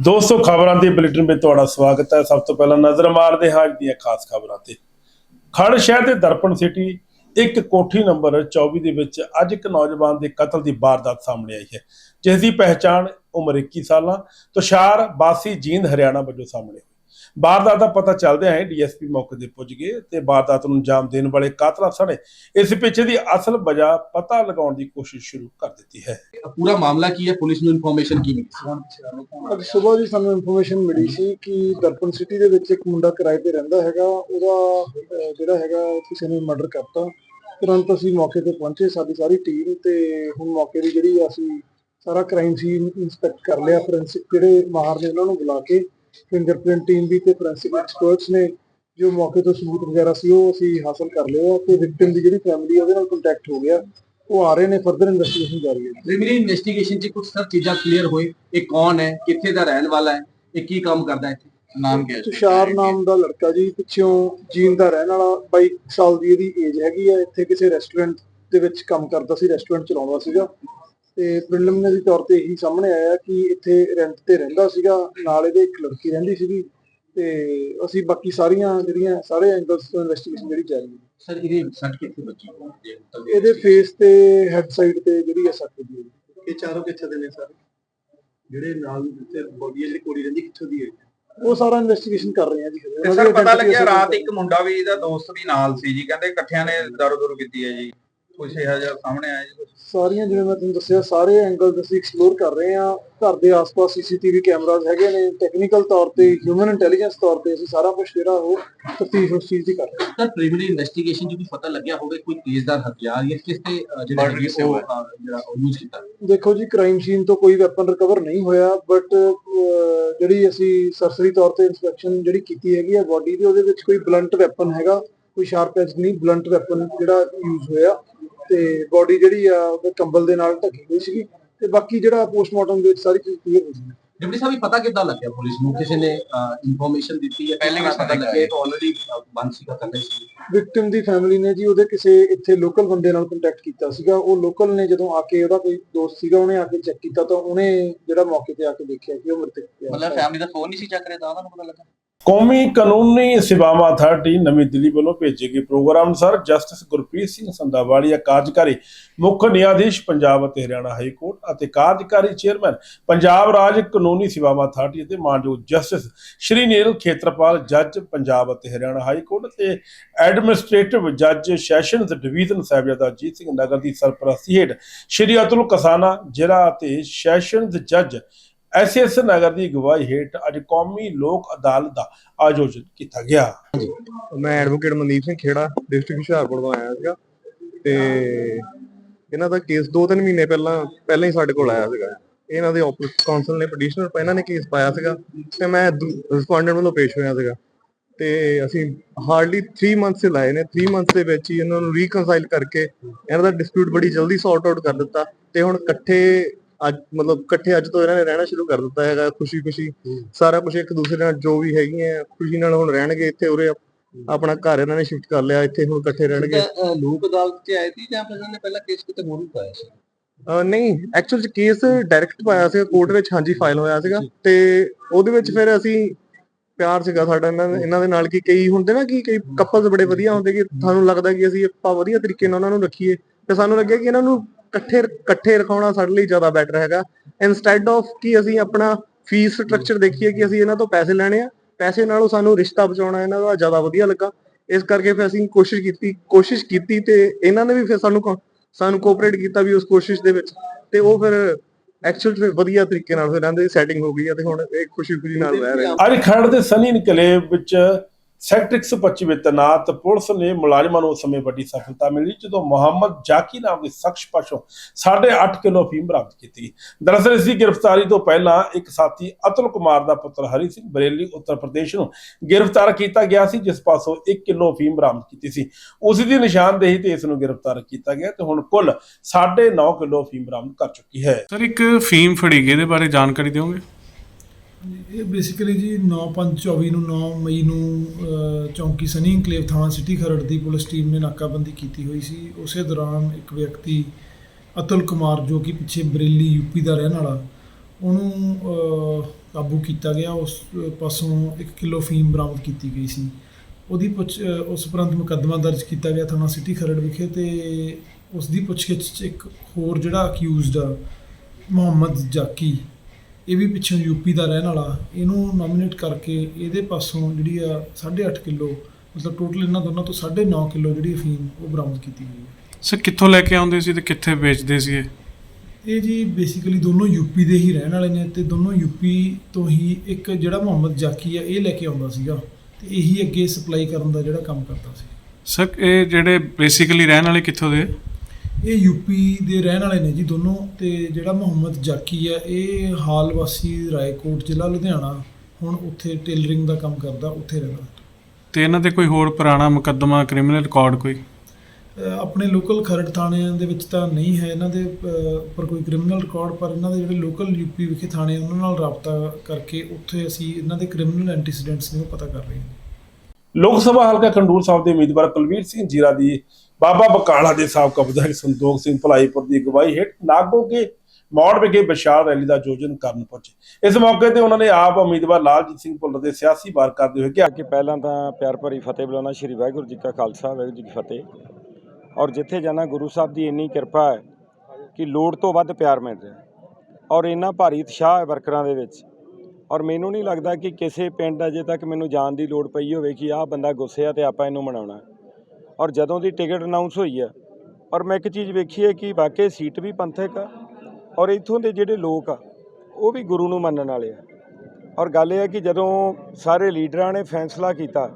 ਦੋਸਤੋ, ਖਬਰਾਂ ਦੇ ਬੁਲੇਟਿਨ ਵਿੱਚ ਤੁਹਾਡਾ ਸਵਾਗਤ ਹੈ। ਸਭ ਤੋਂ ਪਹਿਲਾਂ ਨਜ਼ਰ ਮਾਰਦੇ ਹਾਂ ਅੱਜ ਦੀਆਂ ਖਾਸ ਖਬਰਾਂ ਤੇ। ਖੜ ਸ਼ਹਿਰ ਦੇ ਦਰਪਣ ਸਿਟੀ ਇੱਕ ਕੋਠੀ ਨੰਬਰ 24 ਦੇ ਵਿੱਚ ਅੱਜ ਇੱਕ ਨੌਜਵਾਨ ਦੇ ਕਤਲ ਦੀ ਵਾਰਦਾਤ ਸਾਹਮਣੇ ਆਈ ਹੈ, ਜਿਸ ਦੀ ਪਹਿਚਾਣ ਉਮਰ 21 ਸਾਲਾਂ, ਤੁਸ਼ਾਰ, ਬਾਸੀ, ਜੀਂਦ, ਹਰਿਆਣਾ ਵਜੋਂ ਸਾਹਮਣੇ ਵਾਰਦਾਤ ਦਾ ਪਤਾ ਚੱਲਦਿਆਂ ਹੀ ਡੀਐਸਪੀ ਮੌਕੇ ਤੇ ਪੁੱਜ ਗਏ ਤੇ ਵਾਰਦਾਤ ਨੂੰ ਅੰਜਾਮ ਦੇਣ ਵਾਲੇ ਕਾਤਲਾਂ ਸਣੇ ਇਸ ਪਿੱਛੇ ਦੀ ਅਸਲ ਵਜ੍ਹਾ ਪਤਾ ਲਗਾਉਣ ਦੀ ਕੋਸ਼ਿਸ਼ ਸ਼ੁਰੂ ਕਰ ਦਿੱਤੀ ਹੈ। ਪੂਰਾ ਮਾਮਲਾ ਕੀ ਹੈ? ਪੁਲਿਸ ਨੂੰ ਇਨਫੋਰਮੇਸ਼ਨ ਕੀ ਮਿਲੀ? ਅੱਜ ਸਵੇਰ ਦੀ ਸਾਨੂੰ ਇਨਫੋਰਮੇਸ਼ਨ ਮਿਲੀ ਸੀ ਕਿ ਦਰਪਨ ਸਿਟੀ ਦੇ ਵਿੱਚ ਇੱਕ ਮੁੰਡਾ ਕਿਰਾਏ ਤੇ ਰਹਿੰਦਾ ਹੈਗਾ। ਉਹਦਾ ਜਿਹੜਾ ਹੈਗਾ ਕਿਸੇ ਨੇ ਮਰਡਰ ਕਰਤਾ। ਤੁਰੰਤ ਅਸੀਂ ਮੌਕੇ ਤੇ ਪਹੁੰਚੇ ਸਾਡੀ ਸਾਰੀ ਟੀਮ ਤੇ ਹੁਣ ਮੌਕੇ ਦੀ ਜਿਹੜੀ ਅਸੀਂ ਸਾਰਾ ਕ੍ਰਾਈਮ ਸੀਨ ਇੰਸਪੈਕਟ ਕਰ ਲਿਆ। ਫੋਰੈਂਸਿਕ ਜਿਹੜੇ ਮਾਹਰ ਨੇ ਉਹਨਾਂ ਨੂੰ ਬੁਲਾ ਕੇ ਫਿੰਗਰਪ੍ਰਿੰਟ ਟੀਮ ਵੀ ਤੇ ਫੋਰੈਂਸਿਕ ਐਕਸਪਰਟਸ ਨੇ ਜੋ ਮੌਕੇ ਤੋਂ ਸਬੂਤ ਵਗੈਰਾ ਸੀ ਉਹ ਅਸੀਂ ਹਾਸਲ ਕਰ ਲਿਆ ਤੇ ਵਿਕਟਿਮ ਦੀ ਜਿਹੜੀ ਫੈਮਿਲੀ ਉਹਦੇ ਨਾਲ ਕੰਟੈਕਟ ਹੋ ਗਿਆ। ਉਹ ਆ ਰਹੇ ਨੇ ਫਰਦਰ ਇਨਵੈਸਟੀਗੇਸ਼ਨ ਜਾਰੀ ਹੈ। ਪ੍ਰੀਮਿਨਰੀ ਇਨਵੈਸਟੀਗੇਸ਼ਨ 'ਚ ਕੁਝ ਸਰ ਚੀਜ਼ਾਂ ਕਲੀਅਰ ਹੋਏ। ਇਹ ਕੌਣ ਹੈ? ਕਿੱਥੇ ਦਾ ਰਹਿਣ ਵਾਲਾ ਹੈ? ਇਹ ਕੀ ਕੰਮ ਕਰਦਾ ਹੈ ਇੱਥੇ? ਨਾਮ ਕੀ ਹੈ? ਤੁਸ਼ਾਰ ਨਾਮ ਦਾ ਲੜਕਾ ਜੀ ਪਿੱਛੋਂ ਜੀਨ ਦਾ ਰਹਿਣ ਵਾਲਾ 22 ਸਾਲ ਦੀ ਇਹਦੀ ਏਜ ਹੈਗੀ ਆ। ਇੱਥੇ ਕਿਸੇ ਰੈਸਟੋਰੈਂਟ ਦੇ ਵਿੱਚ ਕੰਮ ਕਰਦਾ ਸੀ ਰੈਸਟੋਰੈਂਟ ਚਲਾਉਂਦਾ ਸੀਗਾ। ਤੇ ਪ੍ਰੀਲਿਮਿਨਰੀ ਤੌਰ ਤੇ ਇਹੀ ਸਾਹਮਣੇ ਆਇਆ ਕਿ ਇੱਥੇ ਰੈਂਟ ਤੇ ਰਹਿੰਦਾ ਸੀਗਾ ਨਾਲ ਇਹਦੇ ਇੱਕ ਲੜਕੀ ਰਹਿੰਦੀ ਸੀਗੀ ਤੇ ਅਸੀਂ ਬਾਕੀ ਸਾਰੀਆਂ ਜਿਹੜੀਆਂ ਸਾਰੇ ਐਂਗਲਸ ਤੋਂ ਇਨਵੈਸਟੀਗੇਸ਼ਨ ਜਿਹੜੀ ਜਾਰੀ ਹੈ। ਸਰ ਇਹਦੀ ਸੱਟ ਕਿੱਥੇ ਬੱਚੀ ਜੇ ਤੱਕ ਇਹਦੇ ਫੇਸ ਤੇ ਹੈਡ ਸਾਈਡ ਤੇ ਜਿਹੜੀ ਆ ਸੱਟ ਦੀ ਇਹ ਚਾਰੋਂ ਕਿੱਥੇ ਦੇ ਨੇ ਸਾਰੇ? ਜਿਹੜੇ ਨਾਲ ਤੇ ਬੋਡੀ ਜਿਹੜੀ ਕੋੜੀ ਰਹਿੰਦੀ ਕਿੱਥੋਂ ਦੀ ਹੈ? ਉਹ ਸਾਰਾ ਇਨਵੈਸਟੀਗੇਸ਼ਨ ਕਰ ਰਹੇ ਆ ਜੀ। ਸਰ ਪਤਾ ਲੱਗਿਆ ਰਾਤ ਇੱਕ ਮੁੰਡਾ ਵੀ ਇਹਦਾ ਦੋਸਤ ਵੀ ਨਾਲ ਸੀ ਜੀ। ਕਹਿੰਦੇ ਇਕੱਠਿਆਂ ਨੇ ਦਾਰੂ ਦੂਰੂ ਕੀਤੀ ਹੈ ਜੀ। ਕੁਛ ਇਹੋ ਜਿਹਾ ਸਾਹਮਣੇ ਆਇਆ ਜੀ ਕੁਛ? ਸਾਰੀਆਂ ਜਿਵੇਂ ਮੈਂ ਤੁਹਾਨੂੰ ਦੱਸਿਆ ਸਾਰੇ ਐਂਗਲਸ ਅਸੀਂ ਐਕਸਪਲੋਰ ਕਰ ਰਹੇ ਹਾਂ। ਘਰ ਦੇ ਆਸ-ਪਾਸ ਸੀਸੀਟੀਵੀ ਕੈਮਰਾਜ਼ ਹੈਗੇ ਨੇ। ਟੈਕਨੀਕਲ ਤੌਰ ਤੇ ਹਿਊਮਨ ਇੰਟੈਲੀਜੈਂਸ ਤੌਰ ਤੇ ਅਸੀਂ ਸਾਰਾ ਕੁਝ ਜਿਹੜਾ ਉਹ ਤਫਤੀਸ਼ ਉਸ ਚੀਜ਼ ਦੀ ਕਰ ਰਹੇ ਹਾਂ। ਸਰ ਪ੍ਰੀਮਿਨਰੀ ਇਨਵੈਸਟੀਗੇਸ਼ਨ 'ਚ ਵੀ ਪਤਾ ਲੱਗਿਆ ਹੋਵੇ ਕੋਈ ਤੇਜ਼ਦਾਰ ਹਥਿਆਰ ਜਾਂ ਕਿਸ ਤੇ ਜਿਹੜਾ ਕਿਸੇ ਉਹ ਜਿਹੜਾ ਯੂਜ਼ ਕੀਤਾ? ਦੇਖੋ ਜੀ ਕ੍ਰਾਈਮ ਸੀਨ ਤੋਂ ਕੋਈ ਵੈਪਨ ਰਿਕਵਰ ਨਹੀਂ ਹੋਇਆ ਬਟ ਜਿਹੜੀ ਅਸੀਂ ਸਰਸਰੀ ਤੌਰ ਤੇ ਇਨਸਪੈਕਸ਼ਨ ਜਿਹੜੀ ਕੀਤੀ ਹੈਗੀ ਆ ਬਾਡੀ ਦੀ ਉਹਦੇ ਵਿੱਚ ਕੋਈ ਬਲੰਟ ਵੈਪਨ ਹੈਗਾ ਕੋਈ ਸ਼ਾਰਪ ਐਜ ਨਹੀਂ ਬਲੰਟ ਵੈਪਨ ਜਿਹੜਾ ਯੂਜ਼ ਹੋਇਆ। ਤੇ ਬਾਡੀ ਜਿਹੜੀ ਆ ਉਹਦੇ ਕੰਬਲ ਦੇ ਨਾਲ ਢੱਕੀ ਹੋਈ ਸੀਗੀ ਤੇ ਬਾਕੀ ਜਿਹੜਾ ਪੋਸਟਮਾਰਟਮ ਦੇ ਵਿੱਚ ਸਾਰੀ ਚੀਜ਼ ਕਲੀਅਰ ਹੋ ਗਈ। ਡਿਪਟੀ ਸਾਹਿਬ ਇਹ ਪਤਾ ਕਿੱਦਾਂ ਲੱਗਿਆ ਪੁਲਿਸ ਨੂੰ? ਕਿਸੇ ਨੇ ਇਨਫੋਰਮੇਸ਼ਨ ਦਿੱਤੀ ਹੈ? ਪਹਿਲੇ ਵੀ ਪਤਾ ਲੱਗਿਆ? ਇਹ ਤਾਂ ਆਲਰੇਡੀ ਬੰਦ ਸੀਗਾ ਕਰਦੇ ਸੀ। ਵਿਕਟਿਮ ਦੀ ਫੈਮਿਲੀ ਨੇ ਜੀ ਉਹਦੇ ਕਿਸੇ ਇੱਥੇ ਲੋਕਲ ਬੰਦੇ ਨਾਲ ਕੰਟੈਕਟ ਕੀਤਾ ਸੀਗਾ। ਉਹ ਲੋਕਲ ਨੇ ਜਦੋਂ ਆ ਕੇ ਉਹਦਾ ਕੋਈ ਦੋਸਤ ਸੀਗਾ ਉਹਨੇ ਆ ਕੇ ਚੈੱਕ ਕੀਤਾ ਤਾਂ ਉਹਨੇ ਜਿਹੜਾ ਮੌਕੇ ਤੇ ਆ ਕੇ ਦੇਖਿਆ ਕਿ ਉਹ ਮ੍ਰਿਤਕ ਮਤਲਬ ਫੈਮਿਲੀ ਦਾ ਫੋਨ ਨਹੀਂ ਸੀ ਚੱਕ ਰਿਹਾ ਤਾਂ ਉਹਨਾਂ ਨੂੰ ਪਤਾ ਲੱਗਾ। ਕੌਮੀ ਕਾਨੂੰਨੀ ਸੇਵਾਵਾਂ ਅਥਾਰਟੀ ਨਵੀਂ ਦਿੱਲੀ ਵੱਲੋਂ ਭੇਜੇ ਗਏ ਪ੍ਰੋਗਰਾਮ ਅਨੁਸਾਰ ਜਸਟਿਸ ਗੁਰਪ੍ਰੀਤ ਸਿੰਘ ਸੰਧਾਵਾਲੀਆ ਕਾਰਜਕਾਰੀ ਮੁੱਖ ਨਿਆਧੀਸ਼ ਪੰਜਾਬ ਅਤੇ ਹਰਿਆਣਾ ਹਾਈ ਕੋਰਟ ਅਤੇ ਕਾਰਜਕਾਰੀ ਚੇਅਰਮੈਨ ਪੰਜਾਬ ਰਾਜ ਕਾਨੂੰਨੀ ਸੇਵਾਵਾਂ ਅਥਾਰਟੀ ਅਤੇ ਮਾਨਯੋਗ ਜਸਟਿਸ ਸ਼੍ਰੀ ਨੀਲ ਖੇਤਰਪਾਲ, ਜੱਜ ਪੰਜਾਬ ਅਤੇ ਹਰਿਆਣਾ ਹਾਈ ਕੋਰਟ ਅਤੇ ਐਡਮਿਨਿਸਟ੍ਰੇਟਿਵ ਜੱਜ ਸੈਸ਼ਨਜ਼ ਡਿਵੀਜ਼ਨ ਸਾਹਿਬਜ਼ਾਦਾ ਅਜੀਤ ਸਿੰਘ ਨਗਰ ਦੀ ਸਰਪ੍ਰਸਤੀ ਹੇਠ ਸ਼੍ਰੀ ਅਤੁਲ ਕਸਾਨਾ, ਜ਼ਿਲ੍ਹਾ ਅਤੇ ਸੈਸ਼ਨਜ਼ ਜੱਜ ਐਸਐਸ ਨਗਰ ਦੀ ਅਗਵਾਈ ਹੇਠ ਅੱਜ ਕੌਮੀ ਲੋਕ ਅਦਾਲਤ ਦਾ ਆਯੋਜਨ ਕੀਤਾ ਗਿਆ। ਮੈਂ ਐਡਵੋਕੇਟ ਮਨਦੀਪ ਸਿੰਘ ਖੇੜਾ ਡਿਸਟ੍ਰਿਕਟ ਹੁਸ਼ਿਆਰਪੁਰ ਤੋਂ ਆਇਆ ਸੀਗਾ। ਤੇ ਇਹਨਾਂ ਦਾ ਕੇਸ 2-3 ਮਹੀਨੇ ਪਹਿਲਾਂ ਪਹਿਲਾਂ ਹੀ ਸਾਡੇ ਕੋਲ ਆਇਆ ਸੀਗਾ। ਇਹਨਾਂ ਦੇ ਆਪੋਜ਼ਿਟ ਕਾਉਂਸਲ ਨੇ ਪਟੀਸ਼ਨਰ ਇਹਨਾਂ ਨੇ ਕੇਸ ਪਾਇਆ ਸੀਗਾ ਤੇ ਮੈਂ ਰਿਸਪੋਂਡੈਂਟ ਵੱਲੋਂ ਪੇਸ਼ ਹੋਇਆ ਸੀਗਾ। ਤੇ ਅਸੀਂ ਹਾਰਡਲੀ 3 ਮੰਥਸ ਲਾਏ ਨੇ। 3 ਮੰਥਸ ਦੇ ਵਿੱਚ ਹੀ ਇਹਨਾਂ ਨੂੰ ਰੀਕਨਸਾਈਲ ਕਰਕੇ ਇਹਨਾਂ ਦਾ ਡਿਸਪਿਊਟ ਬੜੀ ਜਲਦੀ ਸੌਰਟ ਆਊਟ ਕਰ ਦਿੱਤਾ। ਤੇ ਹੁਣ ਇਕੱਠੇ ਅੱਜ ਮਤਲਬ ਇਕੱਠੇ ਅੱਜ ਤੋਂ ਇਹਨਾਂ ਨੇ ਰਹਿਣਾ ਸ਼ੁਰੂ ਕਰ ਦਿੱਤਾ ਹੈਗਾ ਖੁਸ਼ੀ ਖੁਸ਼ੀ ਸਾਰਾ ਕੁਝ ਇੱਕ ਦੂਸਰੇ ਨਾਲ ਜੋ ਵੀ ਹੈਗੀਆਂ ਖੁਸ਼ੀ ਨਾਲ ਹੁਣ ਰਹਿਣਗੇ ਇੱਥੇ ਉਰੇ ਆਪਣਾ ਘਰ ਇਹਨਾਂ ਨੇ ਸ਼ਿਫਟ ਕਰ ਲਿਆ ਇੱਥੇ ਹੁਣ ਇਕੱਠੇ ਰਹਿਣਗੇ। ਲੋਕ ਅਦਾਲਤ 'ਚ ਆਏ ਸੀ ਜਾਂ ਫਿਰ ਉਹਨਾਂ ਨੇ ਪਹਿਲਾਂ ਕੇਸ ਕਿਤੇ ਹੋਰ ਪਾਇਆ ਸੀ? ਨਹੀਂ ਐਕਚੁਅਲ ਚ ਕੇਸ ਡਾਇਰੈਕਟ ਪਾਇਆ ਸੀਗਾ ਕੋਰਟ ਵਿੱਚ ਹਾਂਜੀ ਫਾਈਲ ਹੋਇਆ ਸੀਗਾ ਤੇ ਉਹਦੇ ਵਿੱਚ ਫਿਰ ਅਸੀਂ ਪਿਆਰ ਸੀਗਾ ਸਾਡਾ ਇਹਨਾਂ ਦੇ- ਇਹਨਾਂ ਦੇ ਨਾਲ ਕਿ ਕਈ ਹੁੰਦੇ ਨਾ ਕਿ ਕਈ ਕਪਲਸ ਬੜੇ ਵਧੀਆ ਹੁੰਦੇ ਕਿ ਤੁਹਾਨੂੰ ਲੱਗਦਾ ਕਿ ਅਸੀਂ ਆਪਾਂ ਵਧੀਆ ਤਰੀਕੇ ਨਾਲ ਉਹਨਾਂ ਨੂੰ ਰੱਖੀਏ ਤੇ ਸਾਨੂੰ ਲੱਗਿਆ ਕਿ ਇਹਨਾਂ ਨੂੰ ਇਕੱਠੇ ਇਕੱਠੇ ਰਖਾਉਣਾ ਸਾਡੇ ਲਈ ਜ਼ਿਆਦਾ ਬੈਟਰ ਹੈਗਾ। ਇਨਸਟੈਡ ਆਫ ਕਿ ਅਸੀਂ ਆਪਣਾ ਫੀਸ ਸਟਰਕਚਰ ਦੇਖੀਏ ਕਿ ਅਸੀਂ ਇਹਨਾਂ ਤੋਂ ਪੈਸੇ ਲੈਣੇ ਆ, ਪੈਸੇ ਨਾਲੋਂ ਸਾਨੂੰ ਰਿਸ਼ਤਾ ਬਚਾਉਣਾ ਇਹਨਾਂ ਦਾ ਜ਼ਿਆਦਾ ਵਧੀਆ ਲੱਗਾ। ਇਸ ਕਰਕੇ ਫਿਰ ਅਸੀਂ ਕੋਸ਼ਿਸ਼ ਕੀਤੀ ਕੋਸ਼ਿਸ਼ ਕੀਤੀ ਤੇ ਇਹਨਾਂ ਨੇ ਵੀ ਫਿਰ ਸਾਨੂੰ ਸਾਨੂੰ ਕੋਆਪਰੇਟ ਕੀਤਾ ਵੀ ਉਸ ਕੋਸ਼ਿਸ਼ ਦੇ ਵਿੱਚ। ਤੇ ਉਹ ਫਿਰ ਐਕਚੁਅਲ ਫਿਰ ਵਧੀਆ ਤਰੀਕੇ ਨਾਲ ਫਿਰ ਇਹਨਾਂ ਦੀ ਸੈਟਿੰਗ ਹੋ ਗਈ ਆ ਤੇ ਹੁਣ ਇਹ ਖੁਸ਼ੀ ਖੁਸ਼ੀ ਨਾਲ ਰਹਿ ਰਹੇ ਆ। ਅੱਜ ਖਰੜ ਦੇ ਸਨੀ ਇਨਕਲੇਵ ਵਿੱਚ ਸੈਕਟਰ 125 ਵਿੱਚ ਤੈਨਾਤ ਪੁਲਿਸ ਨੇ ਮੁਲਾਜ਼ਮਾਂ ਨੂੰ ਉਸ ਸਮੇਂ ਵੱਡੀ ਸਫਲਤਾ ਮਿਲੀ, ਜਦੋਂ ਮੁਹੰਮਦ ਜਾਕੀ ਨਾਮ ਦੇ ਸ਼ਖਸ ਪਾਸੋਂ 8.5 ਕਿਲੋ ਫੀਮ ਬਰਾਮਦ ਕੀਤੀ। ਦਰਅਸਲ ਇਸ ਦੀ ਗ੍ਰਿਫਤਾਰੀ ਤੋਂ ਪਹਿਲਾਂ ਇੱਕ ਸਾਥੀ ਅਤੁਲ ਕੁਮਾਰ ਦਾ ਪੁੱਤਰ ਹਰੀ ਸਿੰਘ ਬਰੇਲੀ, ਉੱਤਰ ਪ੍ਰਦੇਸ਼ ਨੂੰ ਗ੍ਰਿਫਤਾਰ ਕੀਤਾ ਗਿਆ ਸੀ, ਜਿਸ ਪਾਸੋਂ 1 ਕਿਲੋ ਫੀਮ ਬਰਾਮਦ ਕੀਤੀ ਸੀ। ਉਸ ਦੀ ਨਿਸ਼ਾਨਦੇਹੀ ਤੇ ਇਸ ਨੂੰ ਗ੍ਰਿਫਤਾਰ ਕੀਤਾ ਗਿਆ ਤੇ ਹੁਣ ਕੁੱਲ 9.5 ਕਿਲੋ ਫੀਮ ਬਰਾਮਦ ਕਰ ਚੁੱਕੀ ਹੈ। ਸਰ, ਇੱਕ ਫੀਮ ਫੜੀ ਗਈ, ਇਹਦੇ ਬਾਰੇ ਜਾਣਕਾਰੀ ਦਿਓਗੇ? ਇਹ ਬੇਸਿਕਲੀ ਜੀ 9/5/24 ਨੂੰ 9 ਮਈ ਨੂੰ ਚੌਂਕੀ ਸਨੀ ਇਨਕਲੇਵ ਥਾਣਾ ਸਿਟੀ ਖਰੜ ਦੀ ਪੁਲਿਸ ਟੀਮ ਨੇ ਨਾਕਾਬੰਦੀ ਕੀਤੀ ਹੋਈ ਸੀ। ਉਸੇ ਦੌਰਾਨ ਇੱਕ ਵਿਅਕਤੀ ਅਤੁਲ ਕੁਮਾਰ, ਜੋ ਕਿ ਪਿੱਛੇ ਬਰੇਲੀ ਯੂਪੀ ਦਾ ਰਹਿਣ ਵਾਲਾ, ਉਹਨੂੰ ਕਾਬੂ ਕੀਤਾ ਗਿਆ। ਉਸ ਪਾਸੋਂ 1 ਕਿਲੋ ਫੀਮ ਬਰਾਮਦ ਕੀਤੀ ਗਈ ਸੀ। ਉਹਦੀ ਪੁੱਛ ਉਸ ਉਪਰੰਤ ਮੁਕੱਦਮਾ ਦਰਜ ਕੀਤਾ ਗਿਆ ਥਾਣਾ ਸਿਟੀ ਖਰੜ ਵਿਖੇ ਤੇ ਉਸ ਦੀ ਪੁੱਛਗਿੱਛ 'ਚ ਇੱਕ ਹੋਰ ਜਿਹੜਾ ਅਕਿਊਜ਼ਡ ਆ, ਮੁਹੰਮਦ ਜਾਕੀ ਇਹ ਵੀ ਪਿੱਛੋਂ ਯੂਪੀ ਦਾ ਰਹਿਣ ਵਾਲਾ ਇਹਨੂੰ ਨੋਮੀਨੇਟ ਕਰਕੇ ਇਹਦੇ ਪਾਸੋਂ ਜਿਹੜੀ ਆ 8.5 ਕਿਲੋ ਮਤਲਬ ਟੋਟਲ ਇਹਨਾਂ ਦੋਨਾਂ ਤੋਂ 9.5 ਕਿਲੋ ਜਿਹੜੀ ਅਫੀਮ ਉਹ ਬਰਾਮਦ ਕੀਤੀ ਗਈ ਹੈ। ਸਰ ਕਿੱਥੋਂ ਲੈ ਕੇ ਆਉਂਦੇ ਸੀ ਤੇ ਕਿੱਥੇ ਵੇਚਦੇ ਸੀ ਇਹ? ਇਹ ਜੀ ਬੇਸਿਕਲੀ ਦੋਨੋਂ ਯੂਪੀ ਦੇ ਹੀ ਰਹਿਣ ਵਾਲੇ ਨੇ ਤੇ ਦੋਨੋਂ ਯੂਪੀ ਤੋਂ ਹੀ ਇੱਕ ਜਿਹੜਾ ਮੁਹੰਮਦ ਜਾਕੀ ਆ ਇਹ ਲੈ ਕੇ ਆਉਂਦਾ ਸੀਗਾ ਤੇ ਇਹੀ ਅੱਗੇ ਸਪਲਾਈ ਕਰਨ ਦਾ ਜਿਹੜਾ ਕੰਮ ਕਰਦਾ ਸੀ। ਸਰ ਇਹ ਜਿਹੜੇ ਬੇਸਿਕਲੀ ਰਹਿਣ ਵਾਲੇ ਕਿੱਥੋਂ ਦੇ? ਇਹ ਯੂਪੀ ਦੇ ਰਹਿਣ ਵਾਲੇ ਨੇ ਜੀ ਦੋਨੋਂ ਤੇ ਜਿਹੜਾ ਮੁਹੰਮਦ ਜਾਕੀ ਆ ਇਹ ਹਾਲ ਵਾਸੀ ਰਾਏਕੋਟ ਜ਼ਿਲ੍ਹਾ ਲੁਧਿਆਣਾ ਹੁਣ ਉੱਥੇ ਟੇਲਰਿੰਗ ਦਾ ਕੰਮ ਕਰਦਾ ਉੱਥੇ ਰਹਿੰਦਾ। ਤੇ ਇਹਨਾਂ ਤੇ ਕੋਈ ਹੋਰ ਪੁਰਾਣਾ ਮੁਕੱਦਮਾ ਕ੍ਰਿਮੀਨਲ ਰਿਕਾਰਡ ਕੋਈ? ਆਪਣੇ ਲੋਕਲ ਖਰੜ ਥਾਣਿਆਂ ਦੇ ਵਿੱਚ ਤਾਂ ਨਹੀਂ ਹੈ ਇਹਨਾਂ ਦੇ ਉੱਪਰ ਕੋਈ ਕ੍ਰਿਮੀਨਲ ਰਿਕਾਰਡ ਪਰ ਇਹਨਾਂ ਦੇ ਜਿਹੜੇ ਲੋਕਲ ਯੂਪੀ ਵਿਖੇ ਥਾਣੇ ਉਹਨਾਂ ਨਾਲ ਰਾਬਤਾ ਕਰਕੇ ਉੱਥੇ ਅਸੀਂ ਇਹਨਾਂ ਦੇ ਕ੍ਰਿਮੀਨਲ ਐਂਟੀਸੀਡੈਂਟਸ ਨੇ ਪਤਾ ਕਰ ਰਹੇ ਹਾਂ। ਲੋਕ ਸਭਾ ਹਲਕਾ ਖੰਡੂਰ ਸਾਹਿਬ ਦੇ ਉਮੀਦਵਾਰ ਕੁਲਵੀਰ ਸਿੰਘ ਜੀਰਾ ਦੀ ਬਾਬਾ ਬਕਾਲਾ ਦੇ ਸਾਬਕਾ ਵਿਧਾਇਕ ਸੰਤੋਖ ਸਿੰਘ ਭਲਾਈਪੁਰ ਦੀ ਅਗਵਾਈ ਹੇਠ ਨਾਗੋ ਕੇ ਮੌੜ ਵਿਖੇ ਵਿਸ਼ਾਲ ਰੈਲੀ ਦਾ ਆਯੋਜਨ ਕਰਨ ਪਹੁੰਚੇ। ਇਸ ਮੌਕੇ ਤੇ ਉਹਨਾਂ ਨੇ ਆਪ ਉਮੀਦਵਾਰ ਲਾਲਜੀਤ ਸਿੰਘ ਭੁੱਲਰ ਦੇ ਸਿਆਸੀ ਵਾਰ ਕਰਦੇ ਹੋਏ ਕਿਹਾ ਕਿ ਪਹਿਲਾਂ ਤਾਂ ਪਿਆਰ ਭਰੀ ਫਤਿਹ ਬੁਲਾਉਣਾ ਸ਼੍ਰੀ ਵਾਹਿਗੁਰੂ ਜੀ ਕਾ ਖਾਲਸਾ, ਵਾਹਿਗੁਰੂ ਜੀ ਕੀ ਫਤਿਹ। ਔਰ ਜਿੱਥੇ ਜਾਣਾ ਗੁਰੂ ਸਾਹਿਬ ਦੀ ਇੰਨੀ ਕਿਰਪਾ ਹੈ ਕਿ ਲੋੜ ਤੋਂ ਵੱਧ ਪਿਆਰ ਮਿਲ ਰਿਹਾ ਔਰ ਇੰਨਾ ਭਾਰੀ ਉਤਸ਼ਾਹ ਹੈ ਵਰਕਰਾਂ ਦੇ ਵਿੱਚ। ਔਰ ਮੈਨੂੰ ਨਹੀਂ ਲੱਗਦਾ ਕਿ ਕਿਸੇ ਪਿੰਡ ਅਜੇ ਤੱਕ ਮੈਨੂੰ ਜਾਣ ਦੀ ਲੋੜ ਪਈ ਹੋਵੇ ਕਿ ਆਹ ਬੰਦਾ ਗੁੱਸੇ ਆ ਤੇ ਆਪਾਂ ਇਹਨੂੰ ਮਨਾਉਣਾ ਔਰ ਜਦੋਂ ਦੀ ਟਿਕਟ ਅਨਾਉਂਸ ਹੋਈ ਹੈ ਔਰ ਮੈਂ ਇੱਕ ਚੀਜ਼ ਵੇਖੀ ਹੈ ਕਿ ਵਾਕਈ ਸੀਟ ਵੀ ਪੰਥਕ ਆ, ਔਰ ਇੱਥੋਂ ਦੇ ਜਿਹੜੇ ਲੋਕ ਆ, ਉਹ ਵੀ ਗੁਰੂ ਨੂੰ ਮੰਨਣ ਵਾਲੇ ਆ। ਔਰ ਗੱਲ ਇਹ ਹੈ ਕਿ ਜਦੋਂ ਸਾਰੇ ਲੀਡਰਾਂ ਨੇ ਫੈਸਲਾ ਕੀਤਾ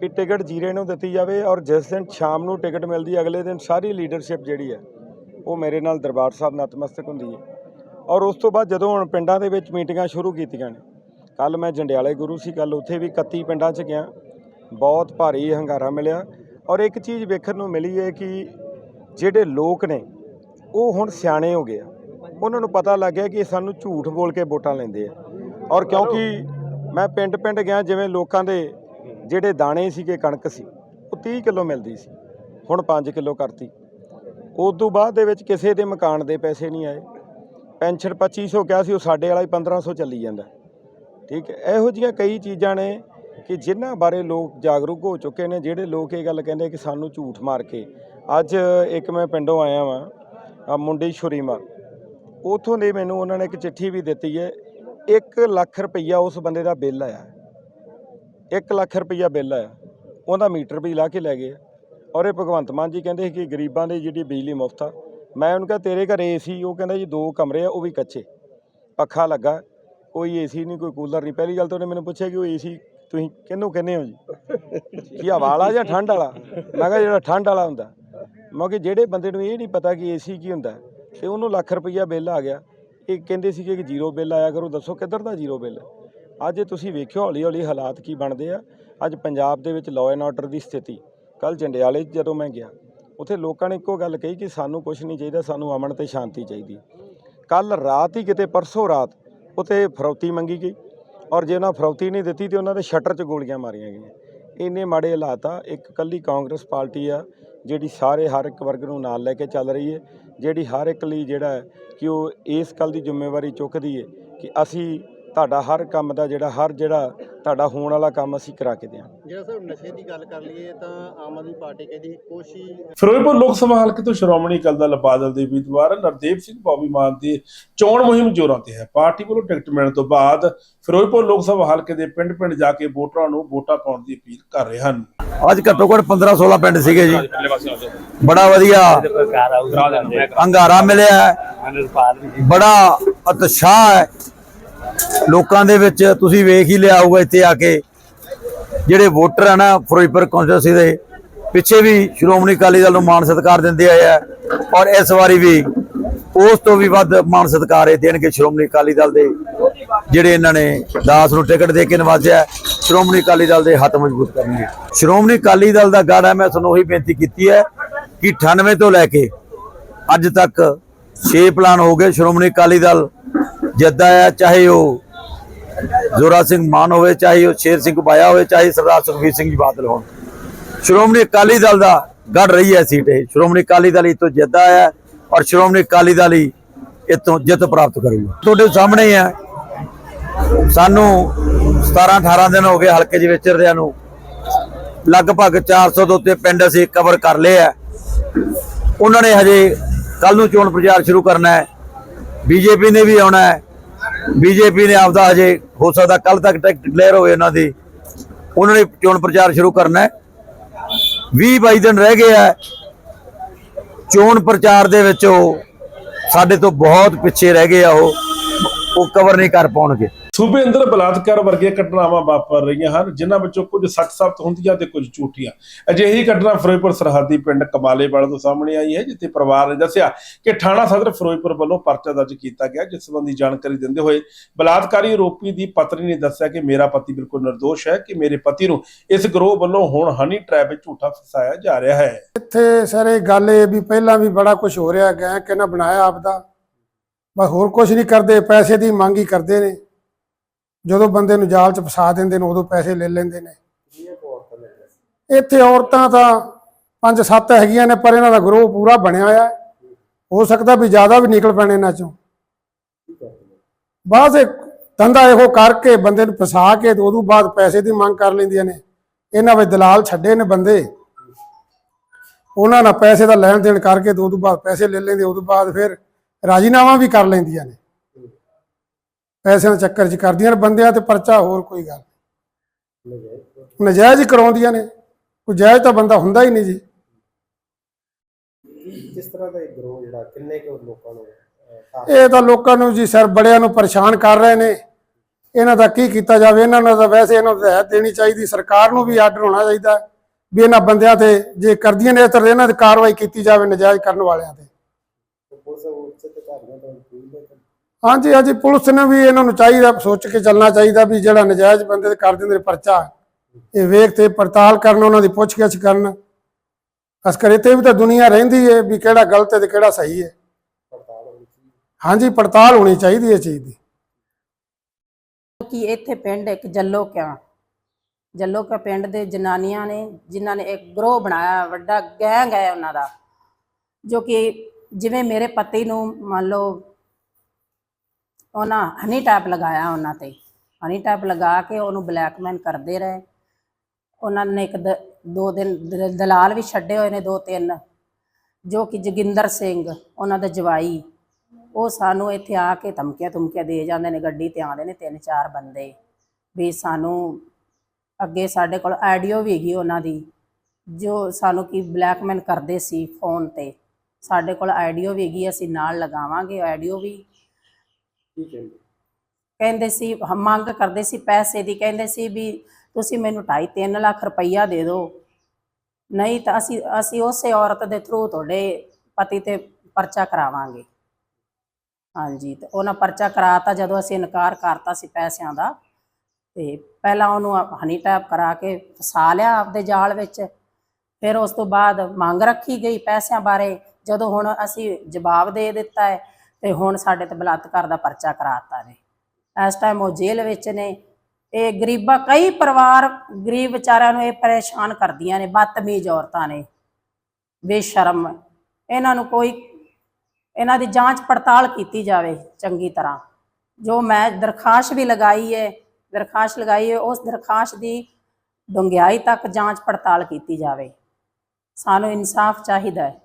ਕਿ ਟਿਕਟ ਜੀਰੇ ਨੂੰ ਦਿੱਤੀ ਜਾਵੇ ਔਰ ਜਿਸ ਦਿਨ ਸ਼ਾਮ ਨੂੰ ਟਿਕਟ ਮਿਲਦੀ ਅਗਲੇ ਦਿਨ ਸਾਰੀ ਲੀਡਰਸ਼ਿਪ ਜਿਹੜੀ ਹੈ ਉਹ ਮੇਰੇ ਨਾਲ ਦਰਬਾਰ ਸਾਹਿਬ ਨਤਮਸਤਕ ਹੁੰਦੀ ਹੈ ਔਰ ਉਸ ਤੋਂ ਬਾਅਦ ਜਦੋਂ ਹੁਣ ਪਿੰਡਾਂ ਦੇ ਵਿੱਚ ਮੀਟਿੰਗਾਂ ਸ਼ੁਰੂ ਕੀਤੀਆਂ ਨੇ ਕੱਲ ਮੈਂ ਜੰਡਿਆਲੇ ਗੁਰੂ ਸੀ ਕੱਲ ਉੱਥੇ ਵੀ 31 ਪਿੰਡਾਂ 'ਚ ਗਿਆ। ਬਹੁਤ ਭਾਰੀ ਹੰਗਾਰਾ ਮਿਲਿਆ। ਔਰ ਇੱਕ ਚੀਜ਼ ਵੇਖਣ ਨੂੰ ਮਿਲੀ ਹੈ ਕਿ ਜਿਹੜੇ ਲੋਕ ਨੇ, ਉਹ ਹੁਣ ਸਿਆਣੇ ਹੋ ਗਏ ਆ। ਉਹਨਾਂ ਨੂੰ ਪਤਾ ਲੱਗ ਗਿਆ ਕਿ ਸਾਨੂੰ ਝੂਠ ਬੋਲ ਕੇ ਵੋਟਾਂ ਲੈਂਦੇ ਆ। ਔਰ ਕਿਉਂਕਿ ਮੈਂ ਪਿੰਡ ਪਿੰਡ ਗਿਆ, ਜਿਵੇਂ ਲੋਕਾਂ ਦੇ ਜਿਹੜੇ ਦਾਣੇ ਸੀਗੇ, ਕਣਕ ਸੀ, ਉਹ 30 ਕਿਲੋ ਮਿਲਦੀ ਸੀ, ਹੁਣ 5 ਕਿਲੋ ਕਰਤੀ। ਉਸ ਤੋਂ ਬਾਅਦ ਦੇ ਵਿੱਚ ਕਿਸੇ ਦੇ ਮਕਾਨ ਦੇ ਪੈਸੇ ਨਹੀਂ ਆਏ। ਪੈਨਸ਼ਨ 2500 ਕਿਹਾ ਸੀ, ਉਹ ਸਾਡੇ ਵਾਲਾ ਹੀ 1500 ਚੱਲੀ ਜਾਂਦਾ। ਠੀਕ ਹੈ, ਇਹੋ ਜਿਹੀਆਂ ਕਈ ਚੀਜ਼ਾਂ ਨੇ ਕਿ ਜਿਨ੍ਹਾਂ ਬਾਰੇ ਲੋਕ ਜਾਗਰੂਕ ਹੋ ਚੁੱਕੇ ਨੇ, ਜਿਹੜੇ ਲੋਕ ਇਹ ਗੱਲ ਕਹਿੰਦੇ ਕਿ ਸਾਨੂੰ ਝੂਠ ਮਾਰ ਕੇ। ਅੱਜ ਇੱਕ ਮੈਂ ਪਿੰਡੋਂ ਆਇਆ ਵਾਂ ਮੁੰਡੀ ਛੁਰੀਮਾ। ਉਥੋਂ ਦੇ ਮੈਨੂੰ ਉਹਨਾਂ ਨੇ ਇੱਕ ਚਿੱਠੀ ਵੀ ਦਿੱਤੀ ਹੈ 1 ਲੱਖ ਰੁਪਈਆ ਉਸ ਬੰਦੇ ਦਾ ਬਿੱਲ ਆਇਆ। 1 ਲੱਖ ਰੁਪਈਆ ਬਿੱਲ ਆਇਆ। ਉਹਦਾ ਮੀਟਰ ਵੀ ਲਾ ਕੇ ਲੈ ਗਏ। ਔਰ ਇਹ ਭਗਵੰਤ ਮਾਨ ਜੀ ਕਹਿੰਦੇ ਸੀ ਕਿ ਗਰੀਬਾਂ ਦੀ ਜਿਹੜੀ ਬਿਜਲੀ ਮੁਫਤ ਆ, ਮੈਂ ਉਹਨੂੰ ਕਿਹਾ, ਤੇਰੇ ਘਰੇ ਏਸੀ ਉਹ ਕਹਿੰਦਾ ਜੀ, ਦੋ ਕਮਰੇ ਆ, ਉਹ ਵੀ ਕੱਚੇ। ਪੱਖਾ ਲੱਗਾ। ਕੋਈ ਏਸੀ ਨਹੀਂ, ਕੋਈ ਕੂਲਰ ਨਹੀਂ। ਪਹਿਲੀ ਗੱਲ ਤਾਂ ਉਹਨੇ ਮੈਨੂੰ ਪੁੱਛਿਆ ਕਿ ਉਹ ਏਸੀ ਤੁਸੀਂ ਕਿਹਨੂੰ ਕਹਿੰਦੇ ਹੋ ਜੀ? ਕੀ ਹਵਾ ਵਾਲਾ ਜਾਂ ਠੰਡ ਵਾਲਾ? ਮੈਂ ਕਿਹਾ ਜਿਹੜਾ ਠੰਡ ਵਾਲਾ ਹੁੰਦਾ। ਮੈਂ ਕਿ ਜਿਹੜੇ ਬੰਦੇ ਨੂੰ ਇਹ ਨਹੀਂ ਪਤਾ ਕਿ ਏਸੀ ਕੀ ਹੁੰਦਾ ਤੇ ਉਹਨੂੰ ਲੱਖ ਰੁਪਈਆ ਬਿੱਲ ਆ ਗਿਆ। ਇਹ ਕਹਿੰਦੇ ਸੀ ਕਿ ਜ਼ੀਰੋ ਬਿੱਲ ਆਇਆ ਕਰੋ, ਦੱਸੋ ਕਿੱਧਰ ਦਾ ਜ਼ੀਰੋ ਬਿੱਲ ਅੱਜ ਤੁਸੀਂ ਵੇਖਿਓ ਹੌਲੀ ਹੌਲੀ ਹਾਲਾਤ ਕੀ ਬਣਦੇ ਆ। ਅੱਜ ਪੰਜਾਬ ਦੇ ਵਿੱਚ ਲਾਅ ਐਂਡ ਆਰਡਰ ਦੀ ਸਥਿਤੀ। ਕੱਲ ਜੰਡਿਆਲੇ 'ਚ ਜਦੋਂ ਮੈਂ ਗਿਆ, ਉੱਥੇ ਲੋਕਾਂ ਨੇ ਇੱਕੋ ਗੱਲ ਕਹੀ ਕਿ ਸਾਨੂੰ ਕੁਝ ਨਹੀਂ ਚਾਹੀਦਾ, ਸਾਨੂੰ ਅਮਨ ਤੇ ਸ਼ਾਂਤੀ ਚਾਹੀਦੀ ਕੱਲ ਰਾਤ ਹੀ ਕਿਤੇ, ਪਰਸੋਂ ਰਾਤ ਉੱਥੇ ਫਰੌਤੀ ਮੰਗੀ ਗਈ। ਔਰ ਜੇ ਉਹਨਾਂ ਫਰੌਤੀ ਨਹੀਂ ਦਿੱਤੀ ਤੇ ਉਹਨਾਂ ਦੇ ਸ਼ਟਰ 'ਚ ਗੋਲੀਆਂ ਮਾਰੀਆਂ ਗਈਆਂ। ਇੰਨੇ ਮਾੜੇ ਹਾਲਾਤ ਆ, ਇੱਕ ਕੱਲੀ ਕਾਂਗਰਸ ਪਾਰਟੀ ਆ, ਜਿਹੜੀ ਸਾਰੇ ਹਰ ਇੱਕ ਵਰਗ ਨੂੰ ਨਾਲ ਲੈ ਕੇ ਚੱਲ ਰਹੀ ਹੈ ਜਿਹੜੀ ਹਰ ਇੱਕ ਲਈ ਜਿਹੜਾ ਕਿ ਉਹ ਇਸ ਗੱਲ ਦੀ ਜ਼ਿੰਮੇਵਾਰੀ ਚੁੱਕਦੀ ਹੈ ਕਿ ਅਸੀਂ ਤੁਹਾਡਾ ਹਰ ਕੰਮ ਦਾ ਜਿਹੜਾ ਹਰ ਜਿਹੜਾ ਤੁਹਾਡਾ ਹੋਣ ਵਾਲਾ ਕੰਮ ਅਸੀਂ ਕਰਾ ਕੇ ਦਿਆਂਗੇ। ਜਿਹੜਾ ਸਰ ਨਸ਼ੇ ਦੀ ਗੱਲ ਕਰ ਲਈਏ ਤਾਂ ਆਮ ਆਦਮੀ ਪਾਰਟੀ ਕਹਿੰਦੀ ਕੁਛ ਹੀ ਫਿਰੋਜ਼ਪੁਰ ਲੋਕ ਸਭਾ ਹਲਕੇ ਤੋਂ ਸ਼੍ਰੋਮਣੀ ਅਕਾਲੀ ਦਲ ਬਾਦਲ ਦੇ ਉਮੀਦਵਾਰ ਨਰਦੇਵ ਸਿੰਘ ਬੋਬੀ ਮਾਨ ਦੀ ਚੋਣ ਮੁਹਿੰਮ ਜ਼ੋਰਾਂ ਤੇ ਹੈ। ਪਾਰਟੀ ਵੱਲੋਂ ਟਿਕਟ ਮਿਲਣ ਤੋਂ ਬਾਅਦ ਫਿਰੋਜ਼ਪੁਰ ਲੋਕ ਸਭਾ ਹਲਕੇ ਦੇ ਪਿੰਡ-ਪਿੰਡ ਜਾ ਕੇ ਵੋਟਰਾਂ ਨੂੰ ਵੋਟਾਂ ਪਾਉਣ ਦੀ ਅਪੀਲ ਕਰ ਰਹੇ ਹਨ। ਅੱਜ ਘੱਟੋ ਘੱਟ 15 16 ਪਿੰਡ ਸੀਗੇ ਜੀ। ਬੜਾ ਵਧੀਆ ਅੰਗਾਰਾ ਮਿਲਿਆ ਹੈ। ਬੜਾ ਉਤਸ਼ਾਹ ਹੈ। ਲੋਕਾਂ ਦੇ ਵਿੱਚ ਤੁਸੀਂ ਵੇਖ ਹੀ ਲਿਆ ਹੋਊਗਾ ਇੱਥੇ ਆ ਕੇ। ਜਿਹੜੇ ਵੋਟਰ ਆ ਨਾ, ਫਿਰੋਜ਼ਪੁਰ ਕੌਂਸਟੀਟਿਊਂਸੀ ਦੇ ਪਿੱਛੇ ਵੀ ਸ਼੍ਰੋਮਣੀ ਅਕਾਲੀ ਦਲ ਨੂੰ ਮਾਣ ਸਤਿਕਾਰ ਦਿੰਦੇ ਆਏ ਆ ਔਰ ਇਸ ਵਾਰੀ ਵੀ ਉਸ ਤੋਂ ਵੀ ਵੱਧ ਮਾਣ ਸਤਿਕਾਰ ਇਹ ਦੇਣਗੇ ਸ਼੍ਰੋਮਣੀ ਅਕਾਲੀ ਦਲ ਦੇ, ਜਿਹੜੇ ਇਹਨਾਂ ਨੇ ਦਾਸ ਨੂੰ ਟਿਕਟ ਦੇ ਕੇ ਨਵਾਜਿਆ, ਸ਼੍ਰੋਮਣੀ ਅਕਾਲੀ ਦਲ ਦੇ ਹੱਥ ਮਜ਼ਬੂਤ ਕਰਨਗੇ। ਸ਼੍ਰੋਮਣੀ ਅਕਾਲੀ ਦਲ ਦਾ ਗੜ ਹੈ ਮੈਂ ਤੁਹਾਨੂੰ ਉਹੀ ਬੇਨਤੀ ਕੀਤੀ ਹੈ ਕਿ 98 ਤੋਂ ਲੈ ਕੇ ਅੱਜ ਤੱਕ 6 ਪਲਾਨ ਹੋ ਗਏ ਸ਼੍ਰੋਮਣੀ ਅਕਾਲੀ ਦਲ ਜਿੱਦਾਂ ਹੈ ਚਾਹੇ ਉਹ ਜ਼ੋਰਾ ਸਿੰਘ ਮਾਨ ਹੋਵੇ, ਚਾਹੇ ਉਹ ਸ਼ੇਰ ਸਿੰਘ ਬਾਇਆ ਹੋਵੇ, ਚਾਹੇ ਸਰਦਾਰ ਸੁਖਬੀਰ ਸਿੰਘ ਜੀ ਬਾਦਲ ਹੋਣ। ਸ਼੍ਰੋਮਣੀ ਅਕਾਲੀ ਦਲ ਦਾ ਗੜ ਰਹੀ ਹੈ ਸੀਟ ਇਹ। ਸ਼੍ਰੋਮਣੀ ਅਕਾਲੀ ਦਲ ਇਹ ਤੋਂ ਜਿੱਦਾ ਹੈ ਔਰ ਸ਼੍ਰੋਮਣੀ ਅਕਾਲੀ ਦਲ ਹੀ ਇਤੋਂ ਜਿੱਤ ਪ੍ਰਾਪਤ ਕਰੇਗਾ। ਤੁਹਾਡੇ ਸਾਹਮਣੇ ਹੀ ਹੈ ਸਾਨੂੰ 17 18 ਦਿਨ ਹੋ ਗਏ ਹਲਕੇ 'ਚ ਵਿਚਰਦਿਆਂ ਨੂੰ। ਲਗਭਗ 400 ਤੋਂ ਉੱਤੇ ਪਿੰਡ ਅਸੀਂ ਕਵਰ ਕਰ ਲਏ ਆ। ਉਹਨਾਂ ਨੇ ਹਜੇ ਕੱਲ ਨੂੰ ਚੋਣ ਪ੍ਰਚਾਰ ਸ਼ੁਰੂ ਕਰਨਾ ਹੈ। ਬੀਜੇਪੀ ਨੇ ਵੀ ਆਉਣਾ ਹੈ। ਬੀਜੇਪੀ ਨੇ ਆਪਦਾ ਹਜੇ ਹੋ ਸਕਦਾ ਕੱਲ ਤੱਕ ਟਿਕਟ ਡਿਕਲੇਅਰ ਹੋਵੇ ਉਹਨਾਂ ਦੀ। ਉਹਨਾਂ ਨੇ ਚੋਣ ਪ੍ਰਚਾਰ ਸ਼ੁਰੂ ਕਰਨਾ ਹੈ। 20 22 ਦਿਨ ਰਹਿ ਗਏ ਆ ਚੋਣ ਪ੍ਰਚਾਰ ਦੇ ਵਿੱਚ ਉਹ ਸਾਡੇ ਤੋਂ ਬਹੁਤ ਪਿੱਛੇ ਰਹਿ ਗਏ ਆ ਉਹ। ਉਹ ਕਵਰ ਨਹੀਂ ਕਰ ਪਾਉਣਗੇ। ਸੂਬੇ ਅੰਦਰ ਬਲਾਤਕਾਰ ਵਰਗੀਆਂ ਘਟਨਾਵਾਂ ਵਾਪਰ ਰਹੀਆਂ ਹਨ, ਜਿਨ੍ਹਾਂ ਵਿੱਚੋਂ ਕੁਝ ਸੱਚ ਸਾਬਤ ਹੁੰਦੀਆਂ ਤੇ ਕੁਝ ਝੂਠੀਆਂ। ਅਜਿਹੀ ਘਟਨਾ ਫਿਰੋਜ਼ਪੁਰ ਸਰਹੱਦੀ ਪਿੰਡ ਕਮਾਲੇਵਾਲਾ ਤੋਂ ਸਾਹਮਣੇ ਆਈ ਹੈ, ਜਿੱਥੇ ਪਰਿਵਾਰ ਨੇ ਦੱਸਿਆ ਕਿ ਥਾਣਾ ਸਦਰ ਫਿਰੋਜ਼ਪੁਰ ਵੱਲੋਂ ਪਰਚਾ ਦਰਜ ਕੀਤਾ ਗਿਆ, ਜਿਸ ਸੰਬੰਧੀ ਜਾਣਕਾਰੀ ਦਿੰਦੇ ਹੋਏ ਬਲਾਤਕਾਰੀ ਆਰੋਪੀ ਦੀ ਪਤਨੀ ਨੇ ਦੱਸਿਆ ਕਿ ਮੇਰਾ ਪਤੀ ਬਿਲਕੁਲ ਨਿਰਦੋਸ਼ ਹੈ ਕਿ ਮੇਰੇ ਪਤੀ ਨੂੰ ਇਸ ਗਰੋਹ ਵੱਲੋਂ ਹੁਣ ਹਨੀ ਟ੍ਰੈਪ ਵਿੱਚ ਝੂਠਾ ਫਸਾਇਆ ਜਾ ਰਿਹਾ ਹੈ। ਇੱਥੇ ਸਰ ਇਹ ਗੱਲ ਇਹ ਵੀ ਪਹਿਲਾਂ ਵੀ ਬੜਾ ਕੁਝ ਹੋ ਰਿਹਾ ਗਿਆ ਕਿ ਬਣਾਇਆ ਆਪਦਾ। ਬਸ ਹੋਰ ਕੁਝ ਨਹੀਂ ਕਰਦੇ, ਪੈਸੇ ਦੀ ਮੰਗ ਹੀ ਕਰਦੇ ਨੇ। ਜਦੋਂ ਬੰਦੇ ਨੂੰ ਜਾਲ 'ਚ ਫਸਾ ਦਿੰਦੇ ਨੇ, ਉਦੋਂ ਪੈਸੇ ਲੈ ਲੈਂਦੇ ਨੇ। ਇੱਥੇ ਔਰਤਾਂ ਤਾਂ ਪੰਜ ਸੱਤ ਹੈਗੀਆਂ ਨੇ, ਪਰ ਇਹਨਾਂ ਦਾ ਗਰੋਹ ਪੂਰਾ ਬਣਿਆ ਹੋਇਆ ਹੋ। ਸਕਦਾ ਵੀ ਜ਼ਿਆਦਾ ਵੀ ਨਿਕਲ ਪੈਣੇ ਇਹਨਾਂ ਚੋਂ। ਬਾਅਦ ਇਹ ਧੰਦਾ ਇਹੋ ਕਰਕੇ ਬੰਦੇ ਨੂੰ ਫਸਾ ਕੇ ਤੇ ਉਦੋਂ ਬਾਅਦ ਪੈਸੇ ਦੀ ਮੰਗ ਕਰ ਲੈਂਦੀਆਂ ਨੇ। ਇਹਨਾਂ ਵਿੱਚ ਦਲਾਲ ਛੱਡੇ ਨੇ ਬੰਦੇ। ਉਹਨਾਂ ਨਾਲ ਪੈਸੇ ਦਾ ਲੈਣ ਦੇਣ ਕਰਕੇ ਤੇ ਉਦੋਂ ਬਾਅਦ ਪੈਸੇ ਲੈ ਲੈਂਦੇ, ਉਦੋਂ ਬਾਅਦ ਫਿਰ ਰਾਜੀਨਾਮਾ ਵੀ ਕਰ ਲੈਂਦੀਆਂ ਨੇ। ਪੈਸਿਆਂ ਦੇ ਚੱਕਰ 'ਚ ਕਰਦੀਆਂ ਨੇ ਬੰਦਿਆਂ ਤੇ ਪਰਚਾ ਹੋਰ ਕੋਈ ਗੱਲ ਨਹੀਂ। ਨਜਾਇਜ਼ ਹੀ ਕਰਾਉਂਦੀਆਂ ਨੇ। ਕੋਈ ਜਾਇਜ਼ ਤਾਂ ਬੰਦਾ ਹੁੰਦਾ ਹੀ ਨਹੀਂ ਜੀ। ਕਿਸ ਤਰ੍ਹਾਂ ਦਾ ਇਹ ਗਰੋਹ ਜਿਹੜਾ ਕਿੰਨੇ ਕੁ ਲੋਕਾਂ ਨੂੰ ਅਹ, ਇਹ ਤਾਂ ਲੋਕਾਂ ਨੂੰ ਜੀ ਸਰ ਬੜਿਆਂ ਨੂੰ ਪਰੇਸ਼ਾਨ ਕਰ ਰਹੇ ਨੇ। ਇਹਨਾਂ ਦਾ ਕੀ ਕੀਤਾ ਜਾਵੇ? ਇਹਨਾਂ ਨੂੰ ਤਾਂ ਵੈਸੇ ਇਹਨਾਂ ਨੂੰ ਹਦਾਇਤ ਦੇਣੀ ਚਾਹੀਦੀ। ਸਰਕਾਰ ਨੂੰ ਵੀ ਆਰਡਰ ਹੋਣਾ ਚਾਹੀਦਾ ਵੀ ਇਹਨਾਂ ਬੰਦਿਆਂ ਤੇ ਜੇ ਕਰਦੀਆਂ ਨੇ ਤਾਂ ਇਹਨਾਂ ਤੇ ਕਾਰਵਾਈ ਕੀਤੀ ਜਾਵੇ ਨਜਾਇਜ਼ ਕਰਨ ਵਾਲਿਆਂ ਤੇ। ਪੁਲਿਸ ਉੱਚ ਅਧਿਕਾਰੀਆਂ ਤੋਂ ਅਪੀਲ ਹੈ ਕਿ ਹਾਂਜੀ ਹਾਂਜੀ, ਪੁਲਿਸ ਨੇ ਵੀ ਇਹਨਾਂ ਨੂੰ ਚਾਹੀਦਾ, ਸੋਚ ਕੇ ਚੱਲਣਾ ਚਾਹੀਦਾ ਵੀ ਜਿਹੜਾ ਨਜਾਇਜ਼ ਬੰਦੇ ਤੇ ਕਰ ਦਿੰਦੇ ਨੇ ਪਰਚਾ ਇਹ ਵੇਖ ਤੇ ਪੜਤਾਲ ਕਰਨ, ਉਹਨਾਂ ਦੀ ਪੁੱਛਗਿੱਛ ਕਰਨ। ਅਸਕਰ ਇੱਥੇ ਵੀ ਤਾਂ ਦੁਨੀਆ ਰਹਿੰਦੀ ਹੈ ਵੀ ਕਿਹੜਾ ਗਲਤ ਹੈ ਤੇ ਕਿਹੜਾ ਸਹੀ ਹੈ। ਹੋਣੀ ਚਾਹੀਦੀ ਹਾਂਜੀ, ਪੜਤਾਲ ਹੋਣੀ ਚਾਹੀਦੀ ਹੈ ਚੀਜ਼ ਦੀ। ਕਿ ਇੱਥੇ ਪਿੰਡ ਇੱਕ ਜੱਲੋ ਕਿਆ ਜੱਲੋ ਕਿਆ ਪਿੰਡ ਦੇ ਜਨਾਨੀਆਂ ਨੇ, ਜਿਨ੍ਹਾਂ ਨੇ ਇੱਕ ਗਰੋਹ ਬਣਾਇਆ, ਵੱਡਾ ਗੈਂਗ ਹੈ ਉਹਨਾਂ ਦਾ, ਜੋ ਕਿ ਜਿਵੇਂ ਮੇਰੇ ਪਤੀ ਨੂੰ ਮੰਨ ਲਓ ਉਹਨਾਂ ਹਨੀ ਟੈਪ ਲਗਾਇਆ ਉਹਨਾਂ ਤੇ। ਹਨੀ ਟੈਪ ਲਗਾ ਕੇ ਉਹਨੂੰ ਬਲੈਕਮੇਲ ਕਰਦੇ ਰਹੇ। ਉਹਨਾਂ ਨੇ ਇੱਕ ਦ- ਦੋ ਦਿਨ ਦ- ਦਲਾਲ ਵੀ ਛੱਡੇ ਹੋਏ ਨੇ ਦੋ ਤਿੰਨ, ਜੋ ਕਿ ਜੋਗਿੰਦਰ ਸਿੰਘ, ਉਹਨਾਂ ਦਾ ਜਵਾਈ। ਉਹ ਸਾਨੂੰ ਇੱਥੇ ਆ ਕੇ ਧਮਕੀਆਂ ਧਮਕੀਆਂ ਦੇ ਜਾਂਦੇ ਨੇ, ਗੱਡੀ ਤੇ ਆਉਂਦੇ ਨੇ ਤਿੰਨ ਚਾਰ ਬੰਦੇ। ਵੀ ਸਾਨੂੰ ਅੱਗੇ ਸਾਡੇ ਕੋਲ ਆਡੀਓ ਵੀ ਹੈਗੀ ਉਹਨਾਂ ਦੀ, ਜੋ ਸਾਨੂੰ ਕੀ ਬਲੈਕਮੇਲ ਕਰਦੇ ਸੀ ਫੋਨ ਤੇ। ਸਾਡੇ ਕੋਲ ਆਡੀਓ ਵੀ ਹੈਗੀ, ਅਸੀਂ ਨਾਲ ਲਗਾਵਾਂਗੇ ਆਡੀਓ ਵੀ। ਕੀ ਕਹਿੰਦੇ ਕਹਿੰਦੇ ਸੀ ਮੰਗ ਕਰਦੇ ਸੀ ਪੈਸੇ ਦੀ, ਕਹਿੰਦੇ ਸੀ ਵੀ ਤੁਸੀਂ ਮੈਨੂੰ 2.5 3 ਲੱਖ ਰੁਪਈਆ ਦੇ ਦਿਓ। ਨਹੀਂ ਤਾਂ ਅਸੀਂ ਅਸੀਂ ਉਸੇ ਔਰਤ ਦੇ ਥਰੂ ਤੁਹਾਡੇ ਪਤੀ ਤੇ ਪਰਚਾ ਕਰਾਵਾਂਗੇ। ਹਾਂਜੀ, ਤੇ ਉਹਨਾਂ ਪਰਚਾ ਕਰਾਤਾ, ਜਦੋਂ ਅਸੀਂ ਇਨਕਾਰ ਕਰਤਾ ਸੀ ਪੈਸਿਆਂ ਦਾ, ਤੇ ਪਹਿਲਾਂ ਉਹਨੂੰ ਹਨੀ ਟੈਪ ਕਰਾ ਕੇ ਫਸਾ ਲਿਆ ਆਪਦੇ ਜਾਲ ਵਿੱਚ। ਫਿਰ ਉਸ ਤੋਂ ਬਾਅਦ ਮੰਗ ਰੱਖੀ ਗਈ ਪੈਸਿਆਂ ਬਾਰੇ। ਜਦੋਂ ਹੁਣ ਅਸੀਂ ਜਵਾਬ ਦੇ ਦਿੱਤਾ ਹੈ ਤੇ ਹੁਣ ਸਾਡੇ ਤੇ ਬਲਾਤਕਾਰ ਦਾ ਪਰਚਾ ਕਰਾਤਾ ਨੇ। ਇਸ ਟਾਈਮ ਉਹ ਜੇਲ੍ਹ ਵਿੱਚ ਨੇ। ਇਹ ਗਰੀਬਾਂ, ਕਈ ਪਰਿਵਾਰ ਗਰੀਬ ਵਿਚਾਰਿਆਂ ਨੂੰ ਇਹ ਪਰੇਸ਼ਾਨ ਕਰਦੀਆਂ ਨੇ, ਬਦਤਮੀਜ਼ ਔਰਤਾਂ ਨੇ। ਬੇਸ਼ਰਮ। ਇਹਨਾਂ ਨੂੰ ਕੋਈ, ਇਹਨਾਂ ਦੀ ਜਾਂਚ ਪੜਤਾਲ ਕੀਤੀ ਜਾਵੇ ਚੰਗੀ ਤਰ੍ਹਾਂ। ਜੋ ਮੈਂ ਦਰਖਾਸਤ ਵੀ ਲਗਾਈ ਹੈ ਦਰਖਾਸਤ ਲਗਾਈ ਹੈ ਉਸ ਦਰਖਾਸਤ ਦੀ ਡੂੰਘਾਈ ਤੱਕ ਜਾਂਚ ਪੜਤਾਲ ਕੀਤੀ ਜਾਵੇ। ਸਾਨੂੰ ਇਨਸਾਫ ਚਾਹੀਦਾ ਹੈ।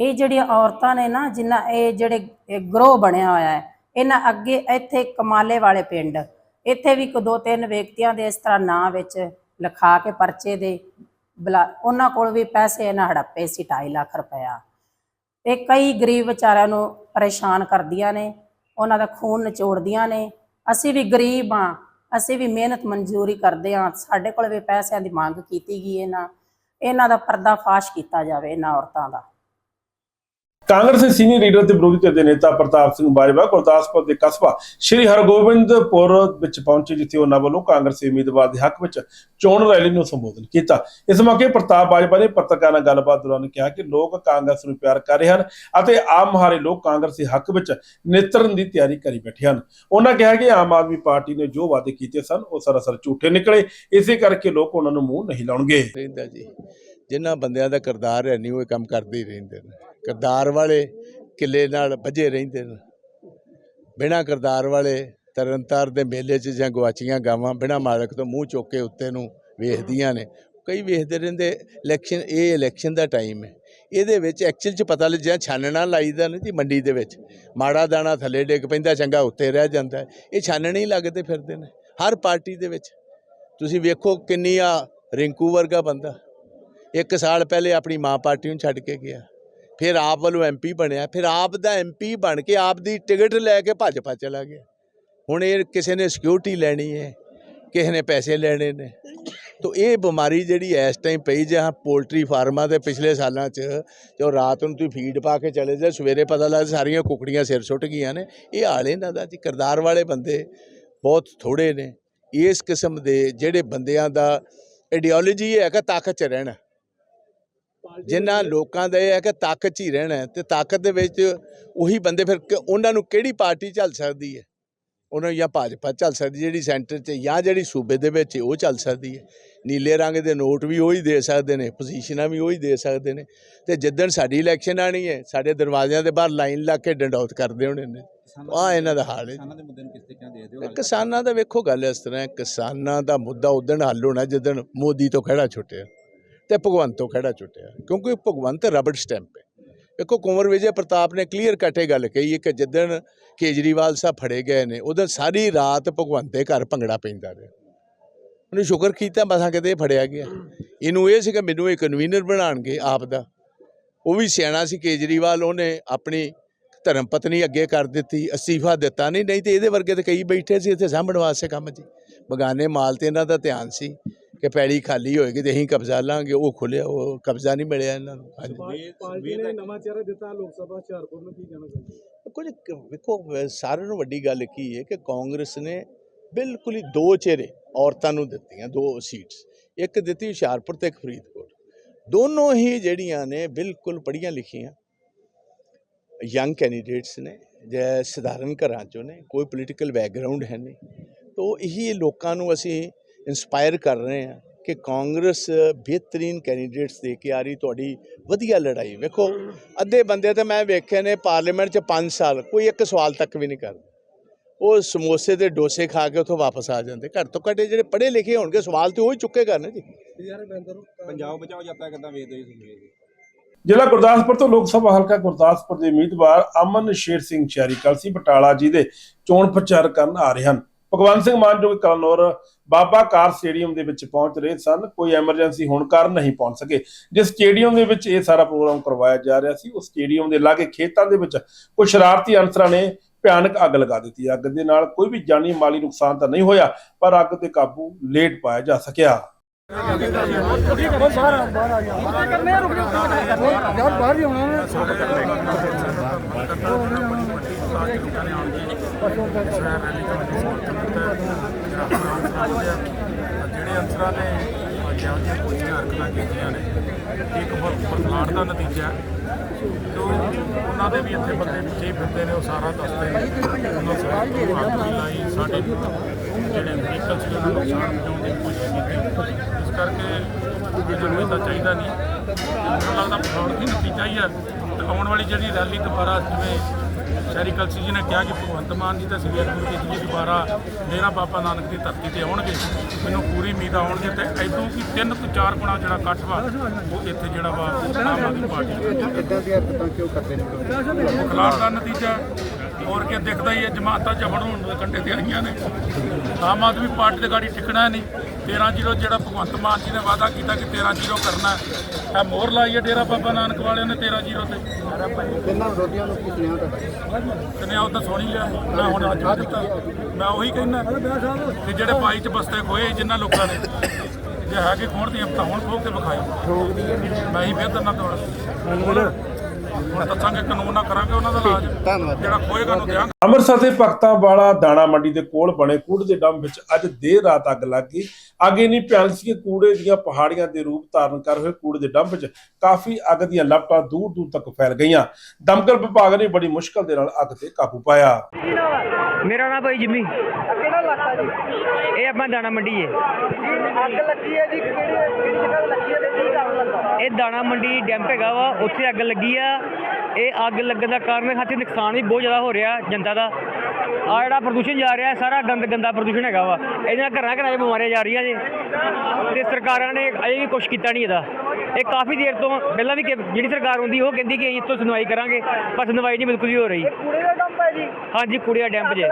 ਇਹ ਜਿਹੜੀਆਂ ਔਰਤਾਂ ਨੇ ਨਾ, ਜਿਨ੍ਹਾਂ ਇਹ ਜਿਹੜੇ, ਇਹ ਗਰੋਹ ਬਣਿਆ ਹੋਇਆ ਹੈ, ਇਹਨਾਂ ਅੱਗੇ ਇੱਥੇ ਕਮਾਲੇ ਵਾਲੇ ਪਿੰਡ, ਇੱਥੇ ਵੀ ਕੋ ਦੋ ਤਿੰਨ ਵਿਅਕਤੀਆਂ ਦੇ ਇਸ ਤਰ੍ਹਾਂ ਨਾਂ ਵਿੱਚ ਲਿਖਾ ਕੇ ਪਰਚੇ ਦੇ ਬਲਾ, ਉਹਨਾਂ ਕੋਲ ਵੀ ਪੈਸੇ ਇਹਨਾਂ ਹੜੱਪੇ ਸੀ 2.5 ਲੱਖ ਰੁਪਇਆ। ਇਹ ਕਈ ਗਰੀਬ ਵਿਚਾਰਿਆਂ ਨੂੰ ਪਰੇਸ਼ਾਨ ਕਰਦੀਆਂ ਨੇ, ਉਹਨਾਂ ਦਾ ਖੂਨ ਨਿਚੋੜਦੀਆਂ ਨੇ, ਅਸੀਂ ਵੀ ਗਰੀਬ ਆ ਅਸੀਂ ਵੀ ਮਿਹਨਤ ਮਨਜ਼ੂਰੀ ਕਰਦੇ ਆ ਸਾਡੇ ਕੋਲ ਵੀ ਪੈਸਿਆਂ ਦੀ ਮੰਗ ਕੀਤੀ ਗਈ ਇਹਨਾਂ ਇਹਨਾਂ ਦਾ ਪਰਦਾਫਾਸ਼ ਕੀਤਾ ਜਾਵੇ ਇਹਨਾਂ ਔਰਤਾਂ ਦਾ। ਕਾਂਗਰਸ ਦੇ ਸੀਨੀਅਰ ਲੀਡਰ ਤੇ ਵਿਰੋਧੀ ਧਿਰ ਦੇ ਨੇਤਾ ਪ੍ਰਤਾਪ ਸਿੰਘ ਬਾਜਵਾ, ਗੁਰਦਾਸਪੁਰ ਦੇ ਕਸਬਾ ਸ਼੍ਰੀ ਹਰਗੋਬਿੰਦਪੁਰ ਵਿੱਚ ਪਹੁੰਚੇ, ਜਿੱਥੇ ਉਹਨਾਂ ਵੱਲੋਂ ਕਾਂਗਰਸੀ ਉਮੀਦਵਾਰ ਦੇ ਹੱਕ ਵਿੱਚ ਚੋਣ ਰੈਲੀ ਨੂੰ ਸੰਬੋਧਨ ਕੀਤਾ। ਇਸ ਮੌਕੇ ਪ੍ਰਤਾਪ ਬਾਜਵਾ ਨੇ ਪੱਤਰਕਾਰਾਂ ਨਾਲ ਗੱਲਬਾਤ ਦੌਰਾਨ ਕਿਹਾ ਕਿ ਲੋਕ ਕਾਂਗਰਸ ਨੂੰ ਪਿਆਰ ਕਰ ਰਹੇ ਹਨ ਅਤੇ ਆਮ ਹਾਰੇ ਲੋਕ ਕਾਂਗਰਸ ਦੇ ਹੱਕ ਵਿੱਚ ਨੇਤਰਨ ਦੀ ਤਿਆਰੀ ਕਰੀ ਬੈਠੇ ਹਨ। ਉਹਨਾਂ ਕਿਹਾ ਕਿ ਆਮ ਆਦਮੀ ਪਾਰਟੀ ਨੇ ਜੋ ਵਾਅਦੇ ਕੀਤੇ ਸਨ, ਉਹ ਸਰਾਸਰ ਝੂਠੇ ਨਿਕਲੇ। ਇਸੇ ਕਰਕੇ ਲੋਕ ਉਹਨਾਂ ਨੂੰ ਮੂੰਹ ਨਹੀਂ ਲਾਉਣਗੇ। ਰਹਿੰਦਾ ਜੀ। ਜਿਨ੍ਹਾਂ ਬੰਦਿਆਂ ਦਾ ਕਿਰਦਾਰ ਹੈ, ਨਹੀਂ ਉਹ ਕੰਮ ਕਰਦੇ ਹੀ ਰਹਿੰਦੇ ਨੇ। ਕਿਰਦਾਰ ਵਾਲੇ ਕਿੱਲੇ ਨਾਲ ਵੱਜੇ ਰਹਿੰਦੇ ਨੇ। ਬਿਨਾਂ ਕਿਰਦਾਰ ਵਾਲੇ ਤਰਨਤਾਰ ਦੇ ਮੇਲੇ 'ਚ ਜਾਂ ਗਵਾਚੀਆਂ ਗਾਵਾਂ ਬਿਨਾਂ ਮਾਲਕ ਤੋਂ ਮੂੰਹ ਚੁੱਕ ਕੇ ਉੱਤੇ ਨੂੰ ਵੇਖਦੀਆਂ ਨੇ। ਕਈ ਵੇਖਦੇ ਰਹਿੰਦੇ ਇਲੈਕਸ਼ਨ ਇਹ ਇਲੈਕਸ਼ਨ ਦਾ ਟਾਈਮ ਹੈ। ਇਹਦੇ ਵਿੱਚ ਐਕਚੁਅਲ 'ਚ ਪਤਾ ਲੱਗਿਆ, ਛਾਨਣਾ ਲਾਈਦਾ ਨਾ ਜੀ ਮੰਡੀ ਦੇ ਵਿੱਚ। ਮਾੜਾ ਦਾਣਾ ਥੱਲੇ ਡਿੱਗ ਪੈਂਦਾ, ਚੰਗਾ ਉੱਤੇ ਰਹਿ ਜਾਂਦਾ ਇਹ ਛਾਨਣੇ ਹੀ ਲੱਗਦੇ ਫਿਰਦੇ ਨੇ, ਹਰ ਪਾਰਟੀ ਦੇ ਵਿੱਚ। ਤੁਸੀਂ ਵੇਖੋ ਕਿੰਨੀ ਆ ਰਿੰਕੂ ਵਰਗਾ ਬੰਦਾ। ਇੱਕ ਸਾਲ ਪਹਿਲੇ ਆਪਣੀ ਮਾਂ ਪਾਰਟੀ ਨੂੰ ਛੱਡ ਕੇ ਗਿਆ। ਫਿਰ ਆਪ ਵੱਲੋਂ ਐਮਪੀ ਬਣਿਆ, ਫਿਰ ਆਪ ਦਾ ਐਮਪੀ ਬਣ ਕੇ ਆਪ ਦੀ ਟਿਕਟ ਲੈ ਕੇ ਭਾਜਪਾ ਚਲਾ ਗਿਆ। ਹੁਣ ਇਹ ਕਿਸੇ ਨੇ ਸਿਕਿਉਰਿਟੀ ਲੈਣੀ ਹੈ, ਕਿਸੇ ਨੇ ਪੈਸੇ ਲੈਣੇ ਨੇ। ਤੋ ਇਹ ਬਿਮਾਰੀ ਜਿਹੜੀ ਇਸ ਟਾਈਮ ਪਈ ਜਾਂ ਪੋਲਟਰੀ ਫਾਰਮਾਂ ਦੇ ਪਿਛਲੇ ਸਾਲਾਂ 'ਚ, ਜੋ ਰਾਤ ਨੂੰ ਤੁਸੀਂ ਫੀਡ ਪਾ ਕੇ ਚਲੇ ਜਾ ਸਵੇਰੇ ਪਤਾ ਲੱਗਦਾ ਸਾਰੀਆਂ ਕੁਕੜੀਆਂ ਸਿਰ ਸੁੱਟ ਗਈਆਂ ਨੇ। ਇਹ ਹਾਲ ਇਹਨਾਂ ਦਾ ਜੀ, ਕਿਰਦਾਰ ਵਾਲੇ ਬੰਦੇ ਬਹੁਤ ਥੋੜੇ ਨੇ। ਇਸ ਕਿਸਮ ਦੇ ਜਿਹੜੇ ਬੰਦਿਆਂ ਦਾ ਆਈਡੀਓਲੋਜੀ ਹੈ ਕਿ ਤਾਕਤ 'ਚ ਰਹਿਣਾ। ਜਿਨ੍ਹਾਂ ਲੋਕਾਂ ਦਾ ਇਹ ਹੈ ਕਿ ਤਾਕਤ ਹੀ ਰਹਿਣਾ ਤੇ ਤਾਕਤ ਦੇ ਵਿੱਚ ਉਹੀ ਬੰਦੇ ਫਿਰ ਉਹਨਾਂ ਨੂੰ ਕਿਹੜੀ ਪਾਰਟੀ ਚੱਲ ਸਕਦੀ ਹੈ? ਉਹਨਾਂ ਨੂੰ ਜਾਂ ਭਾਜਪਾ ਚੱਲ ਸਕਦੀ ਜਿਹੜੀ ਸੈਂਟਰ 'ਚ ਜਾਂ ਜਿਹੜੀ ਸੂਬੇ ਦੇ ਵਿੱਚ ਉਹ ਚੱਲ ਸਕਦੀ ਹੈ। ਨੀਲੇ ਰੰਗ ਦੇ ਨੋਟ ਵੀ ਉਹੀ ਦੇ ਸਕਦੇ ਨੇ ਪੋਜੀਸ਼ਨਾਂ ਵੀ ਉਹੀ ਦੇ ਸਕਦੇ ਨੇ ਤੇ ਜਿੱਦਣ ਸਾਡੀ ਇਲੈਕਸ਼ਨ ਆਣੀ ਹੈ ਸਾਡੇ ਦਰਵਾਜ਼ਿਆਂ ਦੇ ਬਾਹਰ ਲਾਈਨ ਲਾ ਕੇ ਡੰਡੌਤ ਕਰਦੇ ਹੋਣੇ ਨੇ। ਆ ਇਹਨਾਂ ਦਾ ਹਾਲ ਹੈ ਕਿਸਾਨਾਂ ਦੇ ਵੇਖੋ ਗੱਲ ਇਸ ਤਰ੍ਹਾਂ ਕਿਸਾਨਾਂ ਦਾ ਮੁੱਦਾ ਉਦਣ ਹੱਲ ਹੋਣਾ ਜਿੱਦਣ ਮੋਦੀ ਤੋਂ ਖੜਾ ਛੁੱਟਿਆ। ਤੇ ਭਗਵੰਤ ਤੋਂ ਖੜਾ ਛੁੱਟਿਆ ਕਿਉਂਕਿ ਭਗਵੰਤ ਰਬੜ ਸਟੈਂਪ ਹੈ। ਵੇਖੋ, ਕੁੰਵਰ ਵਿਜੇ ਪ੍ਰਤਾਪ ਨੇ ਕਲੀਅਰ ਕੱਟ ਇਹ ਗੱਲ ਕਹੀ ਕਿ ਜਿੱਦਣ ਕੇਜਰੀਵਾਲ ਸਾਹਿਬ ਫੜੇ ਗਏ ਨੇ, ਉਦੋਂ ਸਾਰੀ ਰਾਤ ਭਗਵੰਤ ਦੇ ਘਰ ਭੰਗੜਾ ਪੈਂਦਾ ਰਿਹਾ। ਉਹਨੇ ਸ਼ੁਕਰ ਕੀਤਾ, ਮਸਾਂ ਕਿਤੇ ਇਹ ਫੜਿਆ ਗਿਆ। ਇਹਨੂੰ ਇਹ ਸੀ ਕਿ ਮੈਨੂੰ ਇਹ ਕਨਵੀਨਰ ਬਣਾਣਗੇ ਆਪ ਦਾ ਉਹ ਵੀ ਸਿਆਣਾ ਸੀ ਕੇਜਰੀਵਾਲ, ਉਹਨੇ ਆਪਣੀ ਧਰਮ ਪਤਨੀ ਅੱਗੇ ਕਰ ਦਿੱਤੀ, ਅਸਤੀਫਾ ਦਿੱਤਾ ਨਹੀਂ ਨਹੀਂ ਤੇ ਇਹਦੇ ਵਰਗੇ ਤੇ ਕਈ ਬੈਠੇ ਸੀ ਇੱਥੇ ਸਾਂਭਣ ਵਾਸਤੇ ਕੰਮ ਜੀ ਬਗਾਨੇ ਮਾਲ ਤੇ ਇਹਨਾਂ ਦਾ ਧਿਆਨ ਸੀ। ਕਿ ਪੈੜੀ ਖਾਲੀ ਹੋਏਗੀ ਤੇ ਅਸੀਂ ਕਬਜ਼ਾ ਲਾਂਗੇ ਉਹ ਖੁੱਲਿਆ ਉਹ ਕਬਜ਼ਾ ਨਹੀਂ ਮਿਲਿਆ ਇਹਨਾਂ ਨੂੰ। ਹਾਂਜੀ। ਪਾਰਟੀ ਨੇ ਨਵਾਂ ਚਿਹਰਾ ਦਿੱਤਾ ਲੋਕ ਸਭਾ ਹੁਸ਼ਿਆਰਪੁਰ ਨੂੰ ਕੀ ਕਹਿਣਾ ਚਾਹੁੰਦੇ ਕੁਝ ਵੇਖੋ ਸਾਰਿਆਂ ਨੂੰ ਵੱਡੀ ਗੱਲ ਕੀ ਹੈ ਕਿ ਕਾਂਗਰਸ ਨੇ ਬਿਲਕੁਲ ਹੀ ਦੋ ਚਿਹਰੇ ਔਰਤਾਂ ਨੂੰ ਦਿੱਤੀਆਂ ਦੋ ਸੀਟਸ। ਇੱਕ ਦਿੱਤੀ ਹੁਸ਼ਿਆਰਪੁਰ ਤੇ ਇੱਕ ਫਰੀਦਕੋਟ। ਦੋਨੋਂ ਹੀ ਜਿਹੜੀਆਂ ਨੇ ਬਿਲਕੁਲ ਪੜ੍ਹੀਆਂ ਲਿਖੀਆਂ। ਯੰਗ ਕੈਂਡੀਡੇਟਸ ਨੇ ਜੇ ਸਧਾਰਨ ਘਰਾਂ ਚੋਂ ਨੇ ਕੋਈ ਪੋਲੀਟੀਕਲ ਬੈਕਗ੍ਰਾਉਂਡ ਹੈ ਨਹੀਂ। ਤੋ ਇਹੀ ਲੋਕਾਂ ਨੂੰ ਅਸੀਂ ਇਨਸਪਾਇਰ ਕਰ ਰਹੇ ਹਾਂ ਕਿ ਕਾਂਗਰਸ ਬਿਹਤਰੀਨ ਕੈਂਡੀਡੇਟਸ ਦੇ ਕੇ ਆ ਰਹੀ ਤੁਹਾਡੀ ਵਧੀਆ ਲੜਾਈ। ਵੇਖੋ ਅੱਧੇ ਬੰਦੇ ਤਾਂ ਮੈਂ ਵੇਖੇ ਨੇ ਪਾਰਲੀਮੈਂਟ 'ਚ 5 ਸਾਲ ਕੋਈ ਇੱਕ ਸਵਾਲ ਤੱਕ ਵੀ ਨਹੀਂ ਕਰਦਾ ਉਹ ਸਮੋਸੇ ਤੇ ਡੋਸੇ ਖਾ ਕੇ ਉੱਥੋਂ ਵਾਪਸ ਆ ਜਾਂਦੇ। ਘੱਟ ਤੋਂ ਘੱਟ ਜਿਹੜੇ ਪੜ੍ਹੇ ਲਿਖੇ ਹੋਣਗੇ ਸਵਾਲ ਤੇ ਉਹ ਹੀ ਚੁੱਕੇ ਕਰਨੇ ਜੀ। ਪੰਜਾਬ ਬਚਾਓ ਯਾਤਰਾ ਕਿੱਦਾਂ ਵੇਖਦੇ ਹੋ ਤੁਸੀਂ? ਜ਼ਿਲ੍ਹਾ ਗੁਰਦਾਸਪੁਰ ਤੋਂ ਲੋਕ ਸਭਾ ਹਲਕਾ ਗੁਰਦਾਸਪੁਰ ਦੇ ਉਮੀਦਵਾਰ ਅਮਨ ਸ਼ੇਰ ਸਿੰਘ ਸ਼ਹਿਰੀ ਕਲਸੀ ਬਟਾਲਾ ਜੀ ਦੇ ਚੋਣ ਪ੍ਰਚਾਰ ਕਰਨ ਆ ਰਹੇ ਹਨ। ਭਗਵੰਤ ਸਿੰਘ ਮਾਨ ਜੋ ਕਲਨੌਰ ਬਾਬਾ ਕਾਰ ਸਟੇਡੀਅਮ ਦੇ ਵਿੱਚ ਪਹੁੰਚ ਰਹੇ ਸਨ। ਕੋਈ ਐਮਰਜੈਂਸੀ ਹੋਣ ਕਾਰਨ ਨਹੀਂ ਪਹੁੰਚ ਸਕੇ। ਜਿਸ ਸਟੇਡੀਅਮ ਦੇ ਵਿੱਚ ਇਹ ਸਾਰਾ ਪ੍ਰੋਗਰਾਮ ਕਰਵਾਇਆ ਜਾ ਰਿਹਾ ਸੀ, ਉਸ ਸਟੇਡੀਅਮ ਦੇ ਲਾਗੇ ਖੇਤਾਂ ਦੇ ਵਿੱਚ ਕੁਝ ਸ਼ਰਾਰਤੀ ਅਨਸਰਾਂ ਨੇ ਭਿਆਨਕ ਅੱਗ ਲਗਾ ਦਿੱਤੀ। ਅੱਗ ਦੇ ਨਾਲ ਕੋਈ ਵੀ ਜਾਨੀ ਮਾਲੀ ਨੁਕਸਾਨ ਤਾਂ ਨਹੀਂ ਹੋਇਆ, ਪਰ ਅੱਗ ਤੇ ਕਾਬੂ ਲੇਟ ਪਾਇਆ ਜਾ ਸਕਿਆ। ਜਿਹੜੇ ਅਨਸਰਾਂ ਨੇ ਜਿਹੋ ਜਿਹੀਆਂ ਹਰਕਤਾਂ ਕੀਤੀਆਂ ਨੇ, ਇੱਕ ਬਰਖਲਾਟ ਦਾ ਨਤੀਜਾ ਹੈ। ਜੋ ਉਹਨਾਂ ਦੇ ਵੀ ਇੱਥੇ ਬੰਦੇ ਵਿੱਚ ਹੀ ਫਿਰਦੇ ਨੇ, ਉਹ ਸਾਰਾ ਦੱਸਦੇ ਨੇ। ਉਹਨਾਂ ਸਾਰੇ ਤੋਂ ਲਾਈ ਸਾਡੇ ਜਿਹੜੇ ਵਹੀਕਲ ਸੀ ਉਹਨਾਂ ਨੂੰ ਨੁਕਸਾਨ ਪਹੁੰਚਾਉਣ ਦੀ ਕੋਸ਼ਿਸ਼ ਕੀਤੀ। ਇਸ ਕਰਕੇ ਜਿਹਨੂੰ ਤਾਂ ਚਾਹੀਦਾ ਨਹੀਂ। ਮੈਨੂੰ ਲੱਗਦਾ ਪਠਾਉਣ ਦੀ ਨਤੀਜਾ ਹੀ ਹੈ। ਤੇ ਆਉਣ ਵਾਲੀ ਜਿਹੜੀ ਰੈਲੀ ਦੁਬਾਰਾ ਜਿਵੇਂ ਸ਼ਹਿਰੀ ਕਲਸੀ ਜੀ ਨੇ ਕਿਹਾ ਕਿ ਭਗਵੰਤ ਮਾਨ ਜੀ ਤੇ ਸ੍ਰੀ ਅਕਾਲ ਜੀ ਜੀ ਦੁਬਾਰਾ ਡੇਰਾ ਬਾਬਾ ਨਾਨਕ ਦੀ ਧਰਤੀ ਤੇ ਆਉਣਗੇ। ਮੈਨੂੰ ਪੂਰੀ ਉਮੀਦ ਆਉਣਗੇ ਤੇ ਐਦੋਂ ਕਿ ਤਿੰਨ ਤੋਂ ਚਾਰ ਗੁਣਾ ਜਿਹੜਾ ਇਕੱਠ ਵਾ ਉਹ ਇੱਥੇ ਜਿਹੜਾ ਵਾ ਆਮ ਆਦਮੀ ਪਾਰਟੀ ਇਦਾਂ ਦੀਆਂ ਕਿਉਂ ਕਰਦੇ ਨੇ? ਖਿਲਾਫ ਦਾ ਨਤੀਜਾ ਹੋਰ ਕੀ ਦਿਖਦਾ ਹੀ ਹੈ ਜਮਾਤਾਂ ਜਬਰ ਹੋਣ ਦੇ ਕੰਢੇ ਤੇ ਆਈਆਂ ਨੇ। ਆਮ ਆਦਮੀ ਪਾਰਟੀ ਦੇ ਗਾੜੀ ਟਿਕਣਾ ਨਹੀਂ। 13 ਜ਼ੀਰੋ ਜਿਹੜਾ ਭਗਵੰਤ ਮਾਨ ਜੀ ਨੇ ਵਾਅਦਾ ਕੀਤਾ ਕਿ 13 ਜ਼ੀਰੋ ਕਰਨਾ ਹੈ। ਇਹ ਮੋਹਰ ਲਾਈ ਹੈ ਡੇਰਾ ਬਾਬਾ ਨਾਨਕ ਵਾਲਿਆਂ ਨੇ 13 ਜ਼ੀਰੋ ਤੇ। ਕਿੰਨਾ ਵਿਰੋਧੀਆਂ ਨੂੰ ਕੀ ਸੁਣਿਆ ਤੁਹਾਡਾ? ਤੇ ਉਹ ਤਾਂ ਸੁਣੀ ਲਿਆ। ਮੈਂ ਹੁਣ ਅੱਜ ਵੀ ਦਿੱਤਾ। ਮੈਂ ਉਹੀ ਕਹਿੰਦਾ ਕਿ ਜਿਹੜੇ ਬਾਈ ਚ ਬਸਤੇ ਖੋਏ ਜਿਨ੍ਹਾਂ ਲੋਕਾਂ ਨੇ ਜੇ ਹੈਗੇ ਖੋਣ ਦੀ ਤਾਂ ਹੁਣ ਖੋ ਕੇ ਵਿਖਾਏ ਮੈਂ ਹੀ ਫਿਰ ਨਾ ਤੋੜ ਹੁਣ ਦੱਸਾਂਗੇ ਕਾਨੂੰਨ ਨਾ ਕਰਾਂਗੇ ਉਹਨਾਂ ਦਾ ਇਲਾਜ। ਜਿਹੜਾ ਖੋਏਗਾ ਨੂੰ ਦਿਆਂਗੇ। ਅੰਮ੍ਰਿਤਸਰ ਦੇ ਭਗਤਾਂ ਵਾਲਾ ਦਾਣਾ ਮੰਡੀ ਦੇ ਕੋਲ ਬਣੇ ਕੂੜੇ ਦੇ ਡੰਪ ਵਿੱਚ ਅੱਜ ਦੇਰ ਰਾਤ ਅੱਗ ਲੱਗ ਗਈ। ਅੱਗ ਇੰਨੀ ਭਿਆਨਕ ਸੀ ਕੂੜੇ ਦੀਆਂ ਪਹਾੜੀਆਂ ਦੇ ਰੂਪ ਧਾਰਨ ਕਰ ਹੋਏ ਕੂੜੇ ਦੇ ਡੰਪ ਵਿੱਚ ਕਾਫੀ ਅੱਗ ਦੀਆਂ ਲਪਟਾਂ ਦੂਰ ਦੂਰ ਤੱਕ ਫੈਲ ਗਈਆਂ। ਦਮਕਲ ਵਿਭਾਗ ਨੇ ਬੜੀ ਮੁਸ਼ਕਲ ਦੇ ਨਾਲ ਅੱਗ ਤੇ ਕਾਬੂ ਪਾਇਆ। ਮੇਰਾ ਨਾਮ ਭਾਈ ਜਿੰਮੀ। ਕਿਹੜਾ ਇਲਾਕਾ ਜੀ? ਇਹ ਆਪਣਾ ਦਾਣਾ ਮੰਡੀ ਹੈ। ਅੱਗ ਲੱਗੀ ਹੈ ਜੀ ਕਿਹੜੀ ਕਿਹੜੀ ਜਗ੍ਹਾ ਲੱਗੀ ਹੈ ਤੇ ਕੀ ਕਾਰਨ ਲੱਗਾ? ਇਹ ਦਾਣਾ ਮੰਡੀ ਡੈਂਪ ਹੈਗਾ ਵਾ ਉੱਥੇ ਅੱਗ ਲੱਗੀ ਆ। ਇਹ ਅੱਗ ਲੱਗਣ ਦਾ ਕਾਰਨ ਖਾਤੇ ਨੁਕਸਾਨ ਵੀ ਬਹੁਤ ਜ਼ਿਆਦਾ ਹੋ ਰਿਹਾ ਜਨਤਾ ਦਾ ਆ ਜਿਹੜਾ ਪ੍ਰਦੂਸ਼ਣ ਜਾ ਰਿਹਾ, ਸਾਰਾ ਗੰਦ ਗੰਦਾ ਪ੍ਰਦੂਸ਼ਣ ਹੈਗਾ ਵਾ। ਇਹਦੇ ਨਾਲ ਘਰਾਂ ਘਰਾਂ 'ਚ ਬਿਮਾਰੀਆਂ ਜਾ ਰਹੀਆਂ ਜੀ। ਤੇ ਸਰਕਾਰਾਂ ਨੇ ਅਜੇ ਵੀ ਕੁਝ ਕੀਤਾ ਨਹੀਂ ਇਹਦਾ। ਇਹ ਕਾਫੀ ਦੇਰ ਤੋਂ ਪਹਿਲਾਂ ਵੀ ਕਿ- ਜਿਹੜੀ ਸਰਕਾਰ ਹੁੰਦੀ, ਉਹ ਕਹਿੰਦੀ ਕਿ ਅਸੀਂ ਇੱਥੋਂ ਸੁਣਵਾਈ ਕਰਾਂਗੇ, ਪਰ ਸੁਣਵਾਈ ਨਹੀਂ ਬਿਲਕੁਲ ਵੀ ਹੋ ਰਹੀ। ਕੂੜੇ ਦਾ ਡੰਪ ਹੈ ਜੀ। ਹਾਂਜੀ ਕੁੜੀਆ ਡੈਂਪ ਜੇ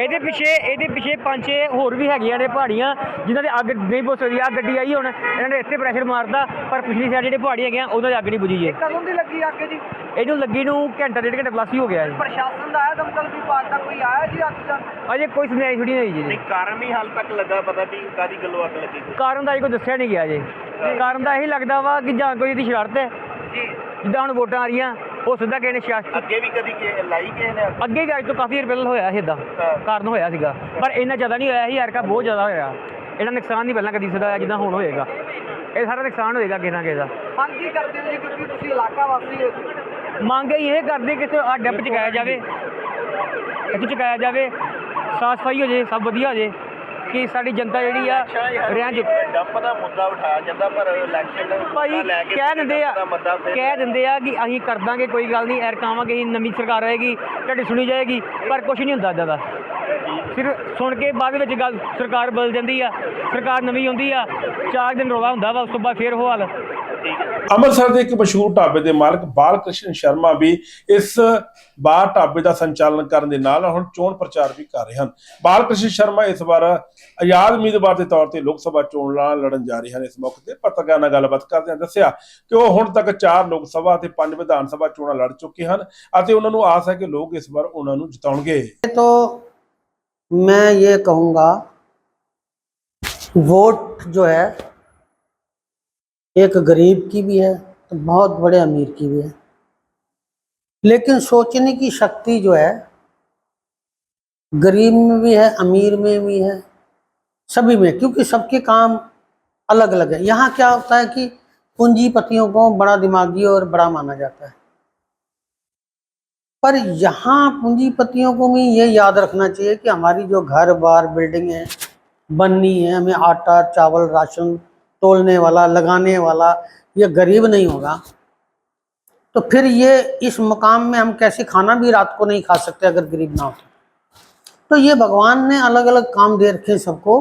ਇਹਦੇ ਪਿੱਛੇ ਇਹਦੇ ਪਿੱਛੇ ਪੰਜ ਛੇ ਹੋਰ ਵੀ ਹੈਗੀਆਂ ਨੇ ਪਹਾੜੀਆਂ, ਜਿਨ੍ਹਾਂ ਦੇ ਅੱਗ ਨਹੀਂ ਬੁਝ ਸਕਦੀ। ਆ ਗੱਡੀ ਆਈ ਹੁਣ, ਇਹਨਾਂ ਨੇ ਇੱਥੇ ਪ੍ਰੈਸ਼ਰ ਮਾਰਦਾ ਪਰ ਪਿਛਲੀ ਸਾਈਡ ਜਿਹੜੇ ਪਹਾੜੀ ਹੈਗੇ ਆ, ਉਹਨਾਂ ਦੀ ਅੱਗ ਨਹੀਂ ਬੁਝੀ ਜੇ ਕਦੋਂ ਦੀ ਲੱਗੀ ਅੱਗ ਜੀ। ਇਹਨੂੰ ਲੱਗੀ ਨੂੰ ਘੰਟਾ ਡੇਢ ਘੰਟਾ ਪਲੱਸ ਹੀ ਹੋ ਗਿਆ ਜੀ। ਪ੍ਰਸ਼ਾਸਨ ਦਾ ਆਇਆ ਦਮਕਲ ਵਿਭਾਗ ਦਾ ਕੋਈ ਆਇਆ ਜੀ ਅੱਗ ਦਾ ਅਜੇ ਕੋਈ ਸੁਣਾਈ ਥੋੜੀ ਨਹੀਂ ਹੋਈ ਜੀ। ਕਾਰਨ ਹੀ ਹਾਲ ਤੱਕ ਲੱਗਾ ਪਤਾ ਵੀ ਕਾਦੀ ਗੱਲੋਂ ਅੱਗ ਲੱਗੀ ਕਾਰਨ ਦਾ ਅਜੇ ਕੋਈ ਦੱਸਿਆ ਨਹੀਂ ਗਿਆ ਜੀ ਕਾਰਨ ਦਾ ਇਹੀ ਲੱਗਦਾ ਵਾ ਕਿ ਜਾਂ ਕੋਈ ਇਹਦੀ ਸ਼ਰਾਰਤ ਹੈ। ਜੀ। ਜਿੱਦਾਂ ਹੁਣ ਵੋਟਾਂ ਆ ਰਹੀਆਂ ਹੋ ਸਕਦਾ ਕਿਸੇ ਨੇ ਸਿਆਸਤ ਅੱਗੇ ਵੀ ਕਦੀ ਕਿ- ਲਾਈ ਕਿਸੇ ਨੇ ਅੱਗ? ਵੀ ਅੱਜ ਤੋਂ ਕਾਫੀ ਦੇਰ ਪਹਿਲਾਂ ਹੋਇਆ ਸੀ ਇਦਾਂ ਕਾਰਨ ਹੋਇਆ ਸੀਗਾ। ਪਰ ਇੰਨਾ ਜ਼ਿਆਦਾ ਨਹੀਂ ਹੋਇਆ ਸੀ ਯਾਰਕਾ ਬਹੁਤ ਜ਼ਿਆਦਾ ਹੋਇਆ। ਇਹਦਾ ਨੁਕਸਾਨ ਨਹੀਂ ਪਹਿਲਾਂ ਕਦੀ ਸਦਾ ਜਿੱਦਾਂ ਹੁਣ ਹੋਏਗਾ। ਇਹ ਸਾਰਾ ਨੁਕਸਾਨ ਹੋਏਗਾ ਕਿਸੇ ਨਾ ਕਿਸੇ ਦਾ। ਮੰਗ ਕੀ ਕਰਦੇ ਹੋ ਜੀ? ਕਿਉਂਕਿ ਤੁਸੀਂ ਇਲਾਕਾ ਵਾਸੀ ਹੋ। ਮੰਗ ਇਹ ਕਰਦੇ ਕਿ ਆ ਡੱਪ ਚੁਕਾਇਆ ਜਾਵੇ। ਇੱਥੇ ਚੁਕਾਇਆ ਜਾਵੇ। ਸਾਫ਼ ਸਫ਼ਾਈ ਹੋ ਜੇ ਸਭ ਵਧੀਆ ਹੋ ਜੇ ਕਿ ਸਾਡੀ ਜਨਤਾ ਜਿਹੜੀ ਆ ਰਹਿਣ ਚ ਡੰਪ ਦਾ ਮੁੱਦਾ ਉਠਾਇਆ ਜਾਂਦਾ ਪਰ ਇਲੈਕਸ਼ਨ ਭਾਈ ਕਹਿ ਦਿੰਦੇ ਆ ਕਹਿ ਦਿੰਦੇ ਆ ਕਿ ਅਸੀਂ ਕਰ ਦਾਂਗੇ ਕੋਈ ਗੱਲ ਨਹੀਂ ਐਰ ਕਾਵਾਂਗੇ ਅਸੀਂ ਨਵੀਂ ਸਰਕਾਰ ਆਏਗੀ ਤੁਹਾਡੀ ਸੁਣੀ ਜਾਏਗੀ ਪਰ ਕੁਝ ਨਹੀਂ ਹੁੰਦਾ ਇਦਾਂ ਦਾ। ਸਿਰਫ ਸੁਣ ਕੇ ਬਾਅਦ ਵਿੱਚ ਗੱਲ ਸਰਕਾਰ ਬਦਲ ਜਾਂਦੀ ਆ ਸਰਕਾਰ ਨਵੀਂ ਆਉਂਦੀ ਆ ਚਾਰ ਦਿਨ ਰੌਲਾ ਹੁੰਦਾ ਵਾ ਉਸ ਤੋਂ ਬਾਅਦ ਫੇਰ ਉਹ ਹਾਲ। ਅੰਮ੍ਰਿਤਸਰ ਦੇ ਇੱਕ ਮਸ਼ਹੂਰ ਢਾਬੇ ਦੇ ਮਾਲਕ ਬਾਲ ਕ੍ਰਿਸ਼ਨ ਸ਼ਰਮਾ ਵੀ ਇਸ ਬਾਰ ਢਾਬੇ ਦਾ ਸੰਚਾਲਨ ਕਰਨ ਦੇ ਨਾਲ ਹੁਣ ਚੋਣ ਪ੍ਰਚਾਰ ਵੀ ਕਰ ਰਹੇ ਹਨ ਬਾਲ ਕ੍ਰਿਸ਼ਨ ਸ਼ਰਮਾ ਇਸ ਵਾਰ ਆਜ਼ਾਦ ਉਮੀਦਵਾਰ ਦੇ ਤੌਰ ਤੇ ਲੋਕ ਸਭਾ ਚੋਣਾਂ ਲੜਨ ਜਾ ਰਹੇ ਹਨ ਇਸ ਮੌਕੇ ਤੇ ਪੱਤਰਕਾਰਾਂ ਨਾਲ ਗੱਲਬਾਤ ਕਰਦਿਆਂ ਦੱਸਿਆ ਕਿ ਉਹ ਹੁਣ ਤੱਕ 4 ਲੋਕ ਸਭਾ ਤੇ 5 ਵਿਧਾਨ ਸਭਾ ਚੋਣਾਂ ਲੜ ਚੁੱਕੇ ਹਨ ਅਤੇ ਉਹਨਾਂ ਨੂੰ ਆਸ ਹੈ ਕਿ ਲੋਕ ਇਸ ਵਾਰ ਉਹਨਾਂ ਨੂੰ ਜਿਤਾਉਣਗੇ तो मैं ये कहूँगा वोट जो है एक गरीब की भी है तो बहुत बड़े अमीर की भी है। लेकिन सोचने की शक्ति जो है, गरीब में भी है, अमीर में भी है, सभी में, क्योंकि सबके काम अलग अलग है। यहाँ क्या होता है कि पूंजीपतियों को बड़ा दिमागी और बड़ा माना जाता है। पर यहाँ पूंजीपतियों को भी ये याद रखना चाहिए कि हमारी जो घर बार बिल्डिंग है, बननी है, हमें आटा, चावल, राशन तोलने वाला, लगाने वाला, ये गरीब नहीं होगा। तो फिर ये इस मकाम में हम कैसे खाना भी रात को नहीं खा सकते अगर गरीब ना हो तो ये भगवान ने अलग अलग काम दे रखे सबको,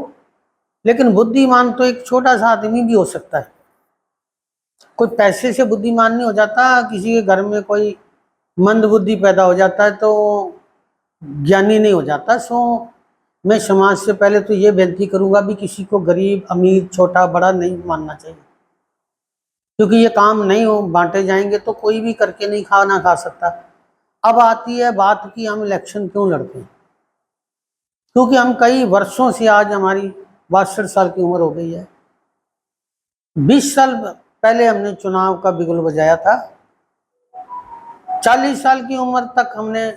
लेकिन बुद्धिमान तो एक छोटा सा आदमी भी हो सकता है। कोई पैसे से बुद्धिमान नहीं हो जाता, किसी के घर में कोई मंद बुद्धि पैदा हो जाता है तो ज्ञानी नहीं हो जाता, सो मैं समाज से पहले तो ये बेनती करूँगा भी किसी को गरीब, अमीर, छोटा, बड़ा नहीं मानना चाहिए। क्योंकि ये काम नहीं हो, बांटे जाएँगे तो कोई भी करके नहीं खाना खा सकता। अब आती है बात कि हम इलेक्शन क्यों लड़ते हैं? क्योंकि हम कई वर्षों से आज हमारी बासठ साल की उम्र हो गई है। बीस साल पहले हमने चुनाव का बिगुल बजाया था। चालीस साल की उम्र तक हमने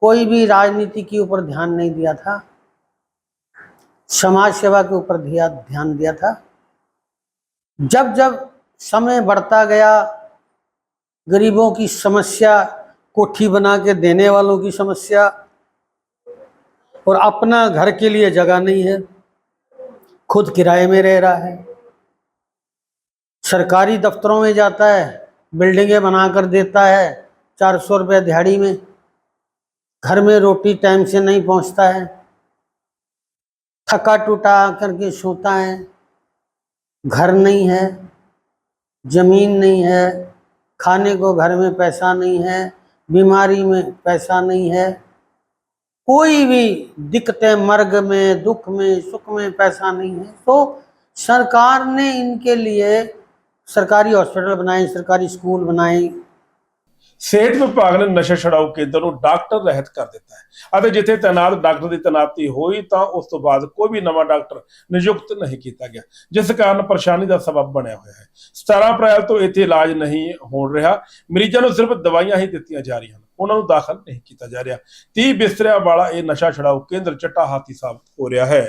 कोई भी राजनीति के ऊपर ध्यान नहीं दिया था। समाज सेवा के ऊपर दिया, ध्यान दिया था। जब जब समय बढ़ता गया, गरीबों की समस्या कोठी बना के देने वालों की समस्या, और अपना घर के लिए जगह नहीं है, खुद किराए में रह रहा है, सरकारी दफ्तरों में जाता है, बिल्डिंगें बना कर देता है, चार सौ रुपये दिहाड़ी में, घर में रोटी टाइम से नहीं पहुँचता है थका टूटा आकर के सोता है। घर नहीं है, ज़मीन नहीं है, खाने को घर में पैसा नहीं है, बीमारी में पैसा नहीं है। कोई भी दिक्कतें, मर्ग में, दुख में, सुख में पैसा नहीं है। तो सरकार ने इनके लिए सरकारी हॉस्पिटल बनाए, सरकारी स्कूल बनाए ਸਿਹਤ ਵਿਭਾਗ ਨੇ ਨਸ਼ਾ ਛਡਾਊ ਕੇਂਦਰ ਨੂੰ ਡਾਕਟਰ ਰਹਿਤ ਕਰ ਦਿੱਤਾ ਹੈ। ਅਤੇ ਜਿੱਥੇ ਤੈਨਾਤ ਡਾਕਟਰ ਦੀ ਤੈਨਾਤੀ ਹੋਈ ਤਾਂ ਉਸ ਤੋਂ ਬਾਅਦ ਕੋਈ ਵੀ ਨਵਾਂ ਡਾਕਟਰ ਨਿਯੁਕਤ ਨਹੀਂ ਕੀਤਾ ਗਿਆ, ਜਿਸ ਕਾਰਨ ਪਰੇਸ਼ਾਨੀ ਦਾ ਸਬਬ ਬਣਿਆ ਹੋਇਆ ਹੈ। 17 ਅਪ੍ਰੈਲ ਤੋਂ ਇੱਥੇ ਇਲਾਜ ਨਹੀਂ ਹੋ ਰਿਹਾ। ਮਰੀਜ਼ਾਂ ਨੂੰ ਸਿਰਫ ਦਵਾਈਆਂ ਹੀ ਦਿੱਤੀਆਂ ਜਾ ਰਹੀਆਂ ਹਨ। ਉਹਨਾਂ ਨੂੰ ਦਾਖਲ ਨਹੀਂ ਕੀਤਾ ਜਾ ਰਿਹਾ। 30 ਬਿਸਤਰਿਆਂ ਵਾਲਾ ਇਹ ਨਸ਼ਾ ਛਡਾਊ ਕੇਂਦਰ ਚੱਟਾ ਹਾਥੀ ਸਾਬਤ ਹੋ ਰਿਹਾ ਹੈ।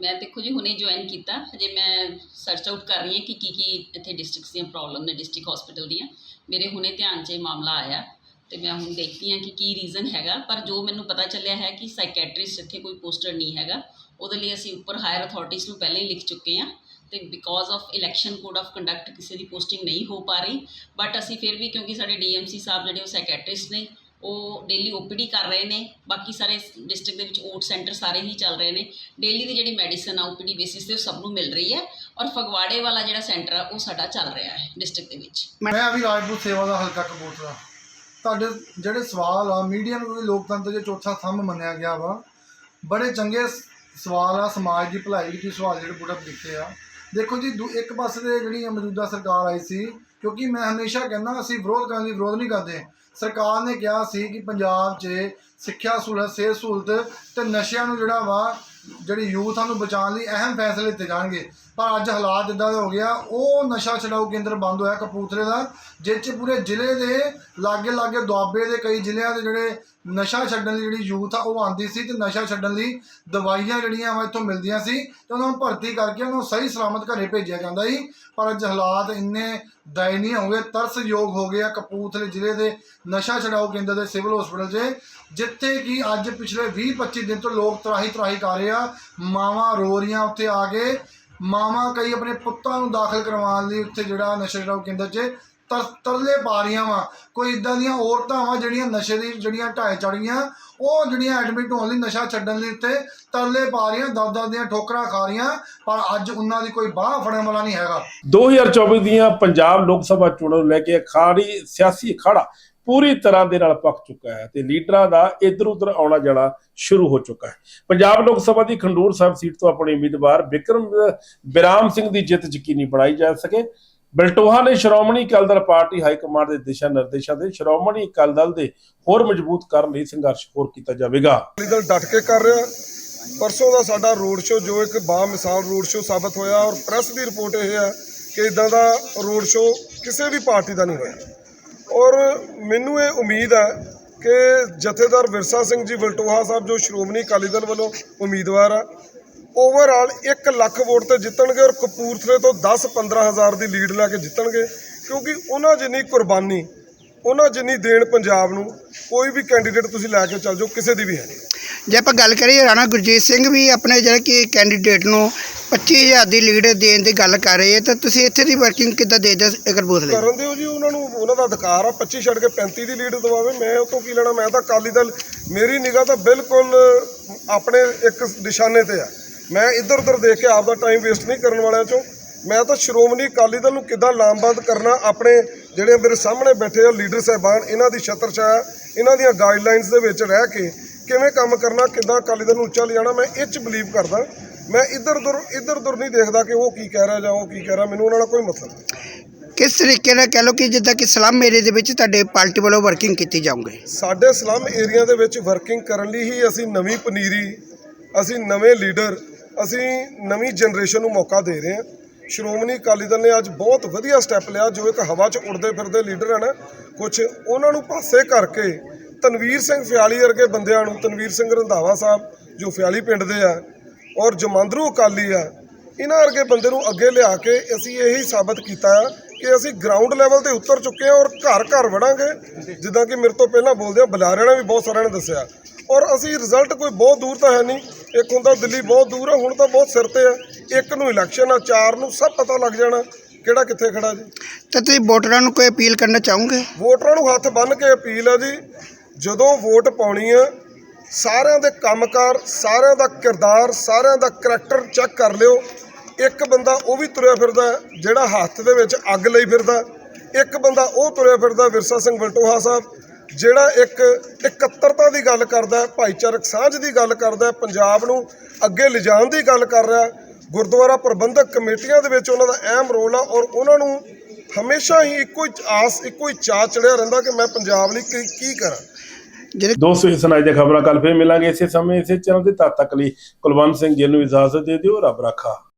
ਮੈਂ ਦੇਖੋ ਜੀ, ਹੁਣੇ ਜੁਆਇਨ ਕੀਤਾ। ਹਜੇ ਮੈਂ ਸਰਚ ਆਊਟ ਕਰ ਰਹੀ ਹਾਂ ਕਿ ਕੀ ਕੀ ਇੱਥੇ ਡਿਸਟ੍ਰਿਕਟਸ ਦੀਆਂ ਪ੍ਰੋਬਲਮ ਨੇ ਡਿਸਟ੍ਰਿਕਟ ਹਸਪੀਟਲ ਦੀਆਂ। ਮੇਰੇ ਹੁਣੇ ਧਿਆਨ 'ਚ ਇਹ ਮਾਮਲਾ ਆਇਆ ਤੇ ਮੈਂ ਹੁਣ ਦੇਖਦੀ ਹਾਂ ਕਿ ਕੀ ਰੀਜ਼ਨ ਹੈਗਾ, ਪਰ ਜੋ ਮੈਨੂੰ ਪਤਾ ਚੱਲਿਆ ਹੈ ਕਿ ਸਾਈਕੈਟ੍ਰਿਸਟ ਇੱਥੇ ਕੋਈ ਪੋਸਟਰ ਨਹੀਂ ਹੈਗਾ, ਉਹਦੇ ਲਈ ਅਸੀਂ ਉੱਪਰ ਹਾਇਰ ਅਥਾਰਟੀਜ਼ ਨੂੰ ਪਹਿਲਾਂ ਹੀ ਲਿਖ ਚੁੱਕੇ ਹਾਂ ਤੇ because of election code of conduct ਕਿਸੇ ਦੀ ਪੋਸਟਿੰਗ ਨਹੀਂ ਹੋ ਪਾ ਰਹੀ ਬਟ ਅਸੀਂ ਫਿਰ ਵੀ ਕਿਉਂਕਿ ਸਾਡੇ ਡੀਐਮਸੀ ਸਾਹਿਬ ਜਿਹੜੇ ਉਹ ਸਾਈਕੈਟ੍ਰਿਸਟ ਨੇ ਉਹ ਡੇਲੀ ਓਪੀਡੀ ਕਰ ਰਹੇ ਨੇ, ਬਾਕੀ ਸਾਰੇ ਡਿਸਟ੍ਰਿਕਟ ਦੇ ਵਿੱਚ ਓਟ ਸੈਂਟਰ ਸਾਰੇ ਹੀ ਚੱਲ ਰਹੇ ਨੇ। ਡੇਲੀ ਦੀ ਜਿਹੜੀ ਮੈਡੀਸਨ ਆ ਓਪੀਡੀ ਬੇਸਿਸ ਤੇ ਉਹ ਸਭ ਨੂੰ ਮਿਲ ਰਹੀ ਹੈ ਔਰ ਫਗਵਾੜੇ ਵਾਲਾ ਜਿਹੜਾ ਸੈਂਟਰ ਆ, ਉਹ ਸਾਡਾ ਚੱਲ ਰਿਹਾ ਹੈ ਡਿਸਟ੍ਰਿਕਟ ਦੇ ਵਿੱਚ। ਮੈਂ ਵੀ ਰਾਜਪੂਤ ਸੇਵਾ ਦਾ ਹਲਕਾ ਕਪੂਰਥਲਾ। ਤੁਹਾਡੇ ਜਿਹੜੇ ਸਵਾਲ ਆ ਮੀਡੀਆ ਨੂੰ ਵੀ ਲੋਕਤੰਤਰ ਦੇ ਚੌਥਾ ਥੰਮ ਮੰਨਿਆ ਗਿਆ ਵਾ। ਬੜੇ ਚੰਗੇ ਸਵਾਲ ਆ, ਸਮਾਜ ਦੀ ਭਲਾਈ ਲਈ ਸਵਾਲ ਜਿਹੜੇ ਪੁੱਟ ਕੀਤੇ ਆ। ਦੇਖੋ ਜੀ, ਦੂ- ਇੱਕ ਪਾਸੇ ਤੇ ਜਿਹੜੀ ਮੌਜੂਦਾ ਸਰਕਾਰ ਆਈ ਸੀ, ਕਿਉਂਕਿ ਮੈਂ ਹਮੇਸ਼ਾ ਕਹਿੰਦਾ, ਅਸੀਂ ਵਿਰੋਧ ਕਰਨ ਦੀ ਵਿਰੋਧ ਨਹੀਂ ਕਰਦੇ। ਸਰਕਾਰ ਨੇ ਕਿਹਾ ਸੀ ਕਿ ਪੰਜਾਬ 'ਚ ਸਿੱਖਿਆ ਸਹੂਲਤ, ਸਿਹਤ ਸਹੂਲਤ ਤੇ ਨਸ਼ਿਆਂ ਨੂੰ ਜਿਹੜਾ ਵਾ, ਜਿਹੜੀ ਯੂਥ ਆ ਨੂੰ ਬਚਾਉਣ ਲਈ ਅਹਿਮ ਫੈਸਲੇ ਲਿੱਤੇ ਜਾਣਗੇ। ਪਰ ਅੱਜ ਹਾਲਾਤ ਇਦਾਂ ਦੇ ਹੋ ਗਿਆ ਉਹ ਨਸ਼ਾ ਛਡਾਊ ਕੇਂਦਰ ਬੰਦ ਹੋਇਆ ਕਪੂਰਥਲੇ ਦਾ, ਜਿਸ 'ਚ ਪੂਰੇ ਜ਼ਿਲ੍ਹੇ ਦੇ ਲਾਗੇ ਲਾਗੇ ਦੁਆਬੇ ਦੇ ਕਈ ਜ਼ਿਲ੍ਹਿਆਂ ਦੇ ਜਿਹੜੇ ਨਸ਼ਾ ਛੱਡਣ ਲਈ ਜਿਹੜੀ ਯੂਥ ਆ, ਉਹ ਆਂਦੀ ਸੀ ਤੇ ਨਸ਼ਾ ਛੱਡਣ ਲਈ ਦਵਾਈਆਂ ਜਿਹੜੀਆਂ ਵਾ ਇੱਥੋਂ ਮਿਲਦੀਆਂ ਸੀ ਤੇ ਉਹਨਾਂ ਨੂੰ ਭਰਤੀ ਕਰਕੇ ਉਹਨਾਂ ਨੂੰ ਸਹੀ ਸਲਾਮਤ ਘਰੇ ਭੇਜਿਆ ਜਾਂਦਾ ਸੀ। ਪਰ ਅੱਜ ਹਾਲਾਤ ਇੰਨੇ ਦਇਨੀय ਹੋ ਗਏ, ਤਰਸਯੋਗ ਹੋ ਗਏ ਆ ਕਪੂਰਥਲੇ ਜ਼ਿਲ੍ਹੇ ਦੇ ਨਸ਼ਾ ਛਡਾਊ ਕੇਂਦਰ ਦੇ ਸਿਵਲ ਹਸਪੀਟਲ 'ਚ, ਜਿੱਥੇ ਕਿ ਅੱਜ ਪਿਛਲੇ 20-25 ਦਿਨ ਤੋਂ ਲੋਕ ਤਰਾਹੀ ਤਰਾਹੀ ਕਰ ਰਹੇ ਆ। ਮਾਵਾਂ ਰੋ ਰਹੀਆਂ ਉੱਥੇ ਆ ਕੇ ਮਾਵਾਂ ਕਈ ਆਪਣੇ ਪੁੱਤਾਂ ਨੂੰ ਦਾਖਲ ਕਰਵਾਉਣ ਲਈ ਉੱਥੇ ਜਿਹੜਾ ਨਸ਼ਾ ਛਡਾਊ ਕੇਂਦਰ 'ਚ ਤਰ, ਤਰਲੇ ਪਾ ਰਹੀਆਂ ਵਾ। ਕੋਈ ਇਦਾਂ ਦੀਆਂ ਔਰਤਾਂ ਵਾ ਜਿਹੜੀਆਂ ਨਸ਼ੇ ਦੀ ਜਿਹੜੀਆਂ ਢਾਏ ਚੜੀਆਂ ਉਹ ਜਿਹੜੀਆਂ ਐਡਮਿਟ ਹੋਣ ਲਈ ਨਸ਼ਾ ਛੱਡਣ ਲਈ ਉੱਤੇ ਤਰਲੇ ਪਾ ਰਹੀਆਂ ਦਸ ਦੀਆਂ ਠੋਕਰਾਂ ਖਾ ਰਹੀਆਂ, ਪਰ ਅੱਜ ਉਹਨਾਂ ਦੀ ਕੋਈ ਬਾਹ ਫੜਨ ਵਾਲਾ ਨਹੀਂ ਹੈਗਾ। 2024 ਦੀਆਂ ਪੰਜਾਬ ਲੋਕ ਸਭਾ ਚੋਣਾਂ ਨੂੰ ਲੈ ਕੇ ਅਖਾੜੀ ਸਿਆਸੀ ਅਖਾੜਾ ਪੂਰੀ ਤਰ੍ਹਾਂ ਦੇ ਨਾਲ ਪੱਕ ਚੁੱਕਾ ਹੈ ਤੇ ਲੀਡਰਾਂ ਦਾ ਇੱਧਰ ਉੱਧਰ ਆਉਣਾ ਜਾਣਾ ਸ਼ੁਰੂ ਹੋ ਚੁੱਕਾ ਹੈ। ਪੰਜਾਬ ਲੋਕ ਸਭਾ ਦੀ ਖੰਡੂਰ ਸਾਹਿਬ ਸੀਟ ਤੋਂ ਆਪਣੇ ਉਮੀਦਵਾਰ ਵਿਕਰਮ ਬਿਰਾਮ ਸਿੰਘ ਦੀ ਜਿੱਤ ਯਕੀਨੀ ਬਣਾਈ ਜਾ ਸਕੇ। ਬਲਟੋਹਾ ਨੇ Shiromani Akali Dal party high command ਦੇ ਦਿਸ਼ਾ ਨਿਰਦੇਸ਼ਾਂ ਦੇ ਸ਼੍ਰੋਮਣੀ ਅਕਾਲੀ ਦਲ ਦੇ ਹੋਰ ਮਜ਼ਬੂਤ ਕਰਨ ਲਈ ਸੰਘਰਸ਼ ਹੋਰ ਕੀਤਾ ਜਾਵੇਗਾ। ਅਕਾਲੀ ਦਲ ਡਟ ਕੇ ਕਰ ਰਿਹਾ। ਪਰਸੋਂ ਦਾ ਸਾਡਾ ਰੋਡ ਸ਼ੋ ਜੋ ਇੱਕ ਬਾ ਮਿਸਾਲ ਰੋਡ ਸ਼ੋ ਸਾਬਤ ਹੋਇਆ ਔਰ ਪ੍ਰੈਸ ਦੀ ਰਿਪੋਰਟ ਇਹ ਹੈ ਕਿ ਇਦਾਂ ਦਾ ਰੋਡ ਸ਼ੋ ਕਿਸੇ ਵੀ ਪਾਰਟੀ ਦਾ ਨਹੀਂ ਹੋਇਆ। ਔਰ ਮੈਨੂੰ ਇਹ ਉਮੀਦ ਹੈ ਕਿ ਜਥੇਦਾਰ ਵਿਰਸਾ ਸਿੰਘ ਜੀ ਵਲਟੋਹਾ ਸਾਹਿਬ, ਜੋ ਸ਼੍ਰੋਮਣੀ ਅਕਾਲੀ ਦਲ ਵੱਲੋਂ ਉਮੀਦਵਾਰ ਆ ਓਵਰਆਲ 1 ਲੱਖ ਵੋਟ ਤੇ ਜਿੱਤਣਗੇ ਔਰ ਕਪੂਰਥਲੇ ਤੋਂ 10-15 ਹਜ਼ਾਰ ਦੀ ਲੀਡ ਲੈ ਕੇ ਜਿੱਤਣਗੇ, ਕਿਉਂਕਿ ਉਹਨਾਂ ਜਿੰਨੀ ਕੁਰਬਾਨੀ, ਉਹਨਾਂ ਜਿੰਨੀ ਦੇਣ ਪੰਜਾਬ ਨੂੰ, ਕੋਈ ਵੀ ਕੈਂਡੀਡੇਟ ਤੁਸੀਂ ਲੈ ਕੇ ਚੱਲ ਜਾਓ, ਕਿਸੇ ਦੀ ਵੀ ਹੈ ਨਹੀਂ। ਜੇ ਆਪਾਂ ਗੱਲ ਕਰੀਏ ਰਾਣਾ ਗੁਰਜੀਤ ਸਿੰਘ ਵੀ ਆਪਣੇ ਜਿਹੜੇ ਕਿ ਕੈਂਡੀਡੇਟ ਨੂੰ 25000 ਦੀ ਲੀਡ ਦੇਣ ਦੀ ਗੱਲ ਕਰ ਰਹੇ ਹੈ ਤਾਂ ਤੁਸੀਂ ਇੱਥੇ ਦੀ ਵਰਕਿੰਗ ਕਿੱਦਾਂ ਦੇ ਦਿਓ ਕਪੂਰਥਲੇ ਕਰਨ ਦਿਓ ਜੀ, ਉਹਨਾਂ ਨੂੰ, ਉਹਨਾਂ ਦਾ ਅਧਿਕਾਰ ਆ 25 ਛੱਡ ਕੇ 35 ਦੀ ਲੀਡ ਦਵਾਵੇ, ਮੈਂ ਉਹ ਤੋਂ ਕੀ ਲੈਣਾ, ਮੈਂ ਤਾਂ ਅਕਾਲੀ ਦਲ, ਮੇਰੀ ਨਿਗਾਹ ਤਾਂ ਬਿਲਕੁਲ ਆਪਣੇ ਇੱਕ ਨਿਸ਼ਾਨੇ ਤੇ ਆ। ਮੈਂ ਇੱਧਰ ਉੱਧਰ ਦੇਖ ਕੇ ਆਪ ਦਾ ਟਾਈਮ ਵੇਸਟ ਨਹੀਂ ਕਰਨ ਵਾਲਿਆਂ ਚੋਂ। ਮੈਂ ਤਾਂ ਸ਼੍ਰੋਮਣੀ ਅਕਾਲੀ ਦਲ ਨੂੰ ਕਿੱਦਾਂ ਲਾਮਬੰਦ ਕਰਨਾ, ਆਪਣੇ ਜਿਹੜੇ ਮੇਰੇ ਸਾਹਮਣੇ ਬੈਠੇ ਆ ਲੀਡਰ ਸਾਹਿਬਾਨ, ਇਹਨਾਂ ਦੀ ਛਤਰ ਛਾਇਆ, ਇਹਨਾਂ ਦੀਆਂ ਗਾਈਡਲਾਈਨਸ ਦੇ ਵਿੱਚ ਰਹਿ ਕੇ ਕਿਵੇਂ ਕੰਮ ਕਰਨਾ ਕਿੱਦਾਂ ਅਕਾਲੀ ਦਲ ਨੂੰ ਉੱਚਾ ਲਿਜਾਣਾ ਮੈਂ ਇਹ 'ਚ ਬਲੀਵ ਕਰਦਾ। ਮੈਂ ਇੱਧਰ ਉੱਧਰ ਇੱਧਰ ਉੱਧਰ ਨਹੀਂ ਦੇਖਦਾ ਕਿ ਉਹ ਕੀ ਕਹਿ ਰਿਹਾ ਜਾਂ ਉਹ ਕੀ ਕਹਿ ਰਿਹਾ ਮੈਨੂੰ ਉਹਨਾਂ ਨਾਲ ਕੋਈ ਮਤਲਬ ਨਹੀਂ। ਕਿਸ ਤਰੀਕੇ ਨਾਲ ਕਹਿ ਲਓ ਕਿ ਜਿੱਦਾਂ ਕਿ ਸਲਮ ਏਰੀਆ ਦੇ ਵਿੱਚ ਤੁਹਾਡੇ ਪਾਰਟੀ ਵੱਲੋਂ ਵਰਕਿੰਗ ਕੀਤੀ ਜਾਊਗੀ? ਸਾਡੇ ਸਲਮ ਏਰੀਆ ਦੇ ਵਿੱਚ ਵਰਕਿੰਗ ਕਰਨ ਲਈ ਹੀ ਅਸੀਂ ਨਵੀਂ ਪਨੀਰੀ ਅਸੀਂ ਨਵੇਂ ਲੀਡਰ ਅਸੀਂ ਨਵੀਂ ਜਨਰੇਸ਼ਨ ਨੂੰ ਮੌਕਾ ਦੇ ਰਹੇ ਹਾਂ। ਸ਼੍ਰੋਮਣੀ ਅਕਾਲੀ ਦਲ ਨੇ ਅੱਜ ਬਹੁਤ ਵਧੀਆ ਸਟੈਪ ਲਿਆ ਜੋ ਇੱਕ ਹਵਾ 'ਚ ਉੜਦੇ ਫਿਰਦੇ ਲੀਡਰ ਹਨ ਕੁਝ ਉਹਨਾਂ ਨੂੰ ਪਾਸੇ ਕਰਕੇ ਤਨਵੀਰ ਸਿੰਘ ਫਿਆਲੀ ਵਰਗੇ ਬੰਦਿਆਂ ਨੂੰ ਤਨਵੀਰ ਸਿੰਘ ਰੰਧਾਵਾ ਸਾਹਿਬ ਜੋ ਫਿਆਲੀ ਪਿੰਡ ਦੇ ਆ ਔਰ ਜਮਾਂਦਰੂ ਅਕਾਲੀ ਆ ਇਹਨਾਂ ਵਰਗੇ ਬੰਦੇ ਨੂੰ ਅੱਗੇ ਲਿਆ ਕੇ ਅਸੀਂ ਇਹੀ ਸਾਬਤ ਕੀਤਾ ਕਿ ਅਸੀਂ ਗਰਾਊਂਡ ਲੈਵਲ ਤੇ ਉਤਰ ਚੁੱਕੇ ਹਾਂ ਔਰ ਘਰ ਘਰ ਵੜਾਂਗੇ। ਜਿੱਦਾਂ ਕਿ ਮੇਰੇ ਤੋਂ ਪਹਿਲਾਂ ਬੋਲਦੇ ਆ ਬੁਲਾਰਿਆਂ ਨੇ ਵੀ ਬਹੁਤ ਸਾਰਿਆਂ ਨੇ ਦੱਸਿਆ। ਔਰ ਅਸੀਂ ਰਿਜ਼ਲਟ ਕੋਈ ਬਹੁਤ ਦੂਰ ਤਾਂ ਹੈ ਨਹੀਂ। ਇੱਕ ਹੁੰਦਾ ਦਿੱਲੀ ਬਹੁਤ ਦੂਰ ਆ ਹੁਣ ਤਾਂ ਬਹੁਤ ਸਿਰ ਤੇ ਆ। ਇੱਕ ਨੂੰ ਇਲੈਕਸ਼ਨ ਆ ਚਾਰ ਨੂੰ ਸਭ ਪਤਾ ਲੱਗ ਜਾਣਾ ਕਿਹੜਾ ਕਿੱਥੇ ਖੜਾ ਜੀ। ਤਾਂ ਤੁਸੀਂ ਵੋਟਰਾਂ ਨੂੰ ਕੋਈ ਅਪੀਲ ਕਰਨਾ ਚਾਹੋਗੇ? ਵੋਟਰਾਂ ਨੂੰ ਹੱਥ ਬੰਨ੍ਹ ਕੇ ਅਪੀਲ ਆ ਜੀ। ਜਦੋਂ ਵੋਟ ਪਾਉਣੀ ਆ, ਸਾਰਿਆਂ ਦੇ ਕੰਮਕਾਰ, ਸਾਰਿਆਂ ਦਾ ਕਿਰਦਾਰ, ਸਾਰਿਆਂ ਦਾ ਕਰੈਕਟਰ ਚੈੱਕ ਕਰ ਲਿਓ। ਇੱਕ ਬੰਦਾ ਉਹ ਵੀ ਤੁਰਿਆ ਫਿਰਦਾ ਜਿਹੜਾ ਹੱਥ ਦੇ ਵਿੱਚ ਅੱਗ ਲਈ ਫਿਰਦਾ ਇੱਕ ਬੰਦਾ ਉਹ ਤੁਰਿਆ ਫਿਰਦਾ ਵਿਰਸਾ ਸਿੰਘ ਵਲਟੋਹਾ ਸਾਹਿਬ, ਜਿਹੜਾ ਇੱਕ ਇਕੱਤਰਤਾ ਦੀ ਗੱਲ ਕਰਦਾ ਭਾਈਚਾਰਕ ਸਾਂਝ ਦੀ ਗੱਲ ਕਰਦਾ ਪੰਜਾਬ ਨੂੰ ਅੱਗੇ ਲਿਜਾਣ ਦੀ ਗੱਲ ਕਰ ਰਿਹਾ ਗੁਰਦੁਆਰਾ ਪ੍ਰਬੰਧਕ ਕਮੇਟੀਆਂ ਦੇ ਵਿੱਚ ਉਹਨਾਂ ਦਾ ਅਹਿਮ ਰੋਲ ਆ ਔਰ ਉਹਨਾਂ ਨੂੰ ਹਮੇਸ਼ਾ ਹੀ ਇੱਕੋ ਹੀ ਆਸ, ਇੱਕੋ ਹੀ ਚਾਅ ਚੜਿਆ ਰਹਿੰਦਾ ਕਿ ਮੈਂ ਪੰਜਾਬ ਲਈ ਕੀ ਕੀ ਕਰਾਂ ਦੋਸਤੋ ਇਸ ਨਾਲ ਦੀਆਂ ਖਬਰਾਂ ਕੱਲ ਫੇਰ ਮਿਲਾਂਗੇ ਇਸੇ ਸਮੇਂ, ਇਸੇ ਚੈਨਲ ਤੇ। ਤਦ ਤੱਕ ਲਈ ਕੁਲਵੰਤ ਸਿੰਘ ਜੀ ਨੂੰ ਇਜਾਜ਼ਤ ਦੇ ਦਿਓ, ਰੱਬ ਰਾਖਾ।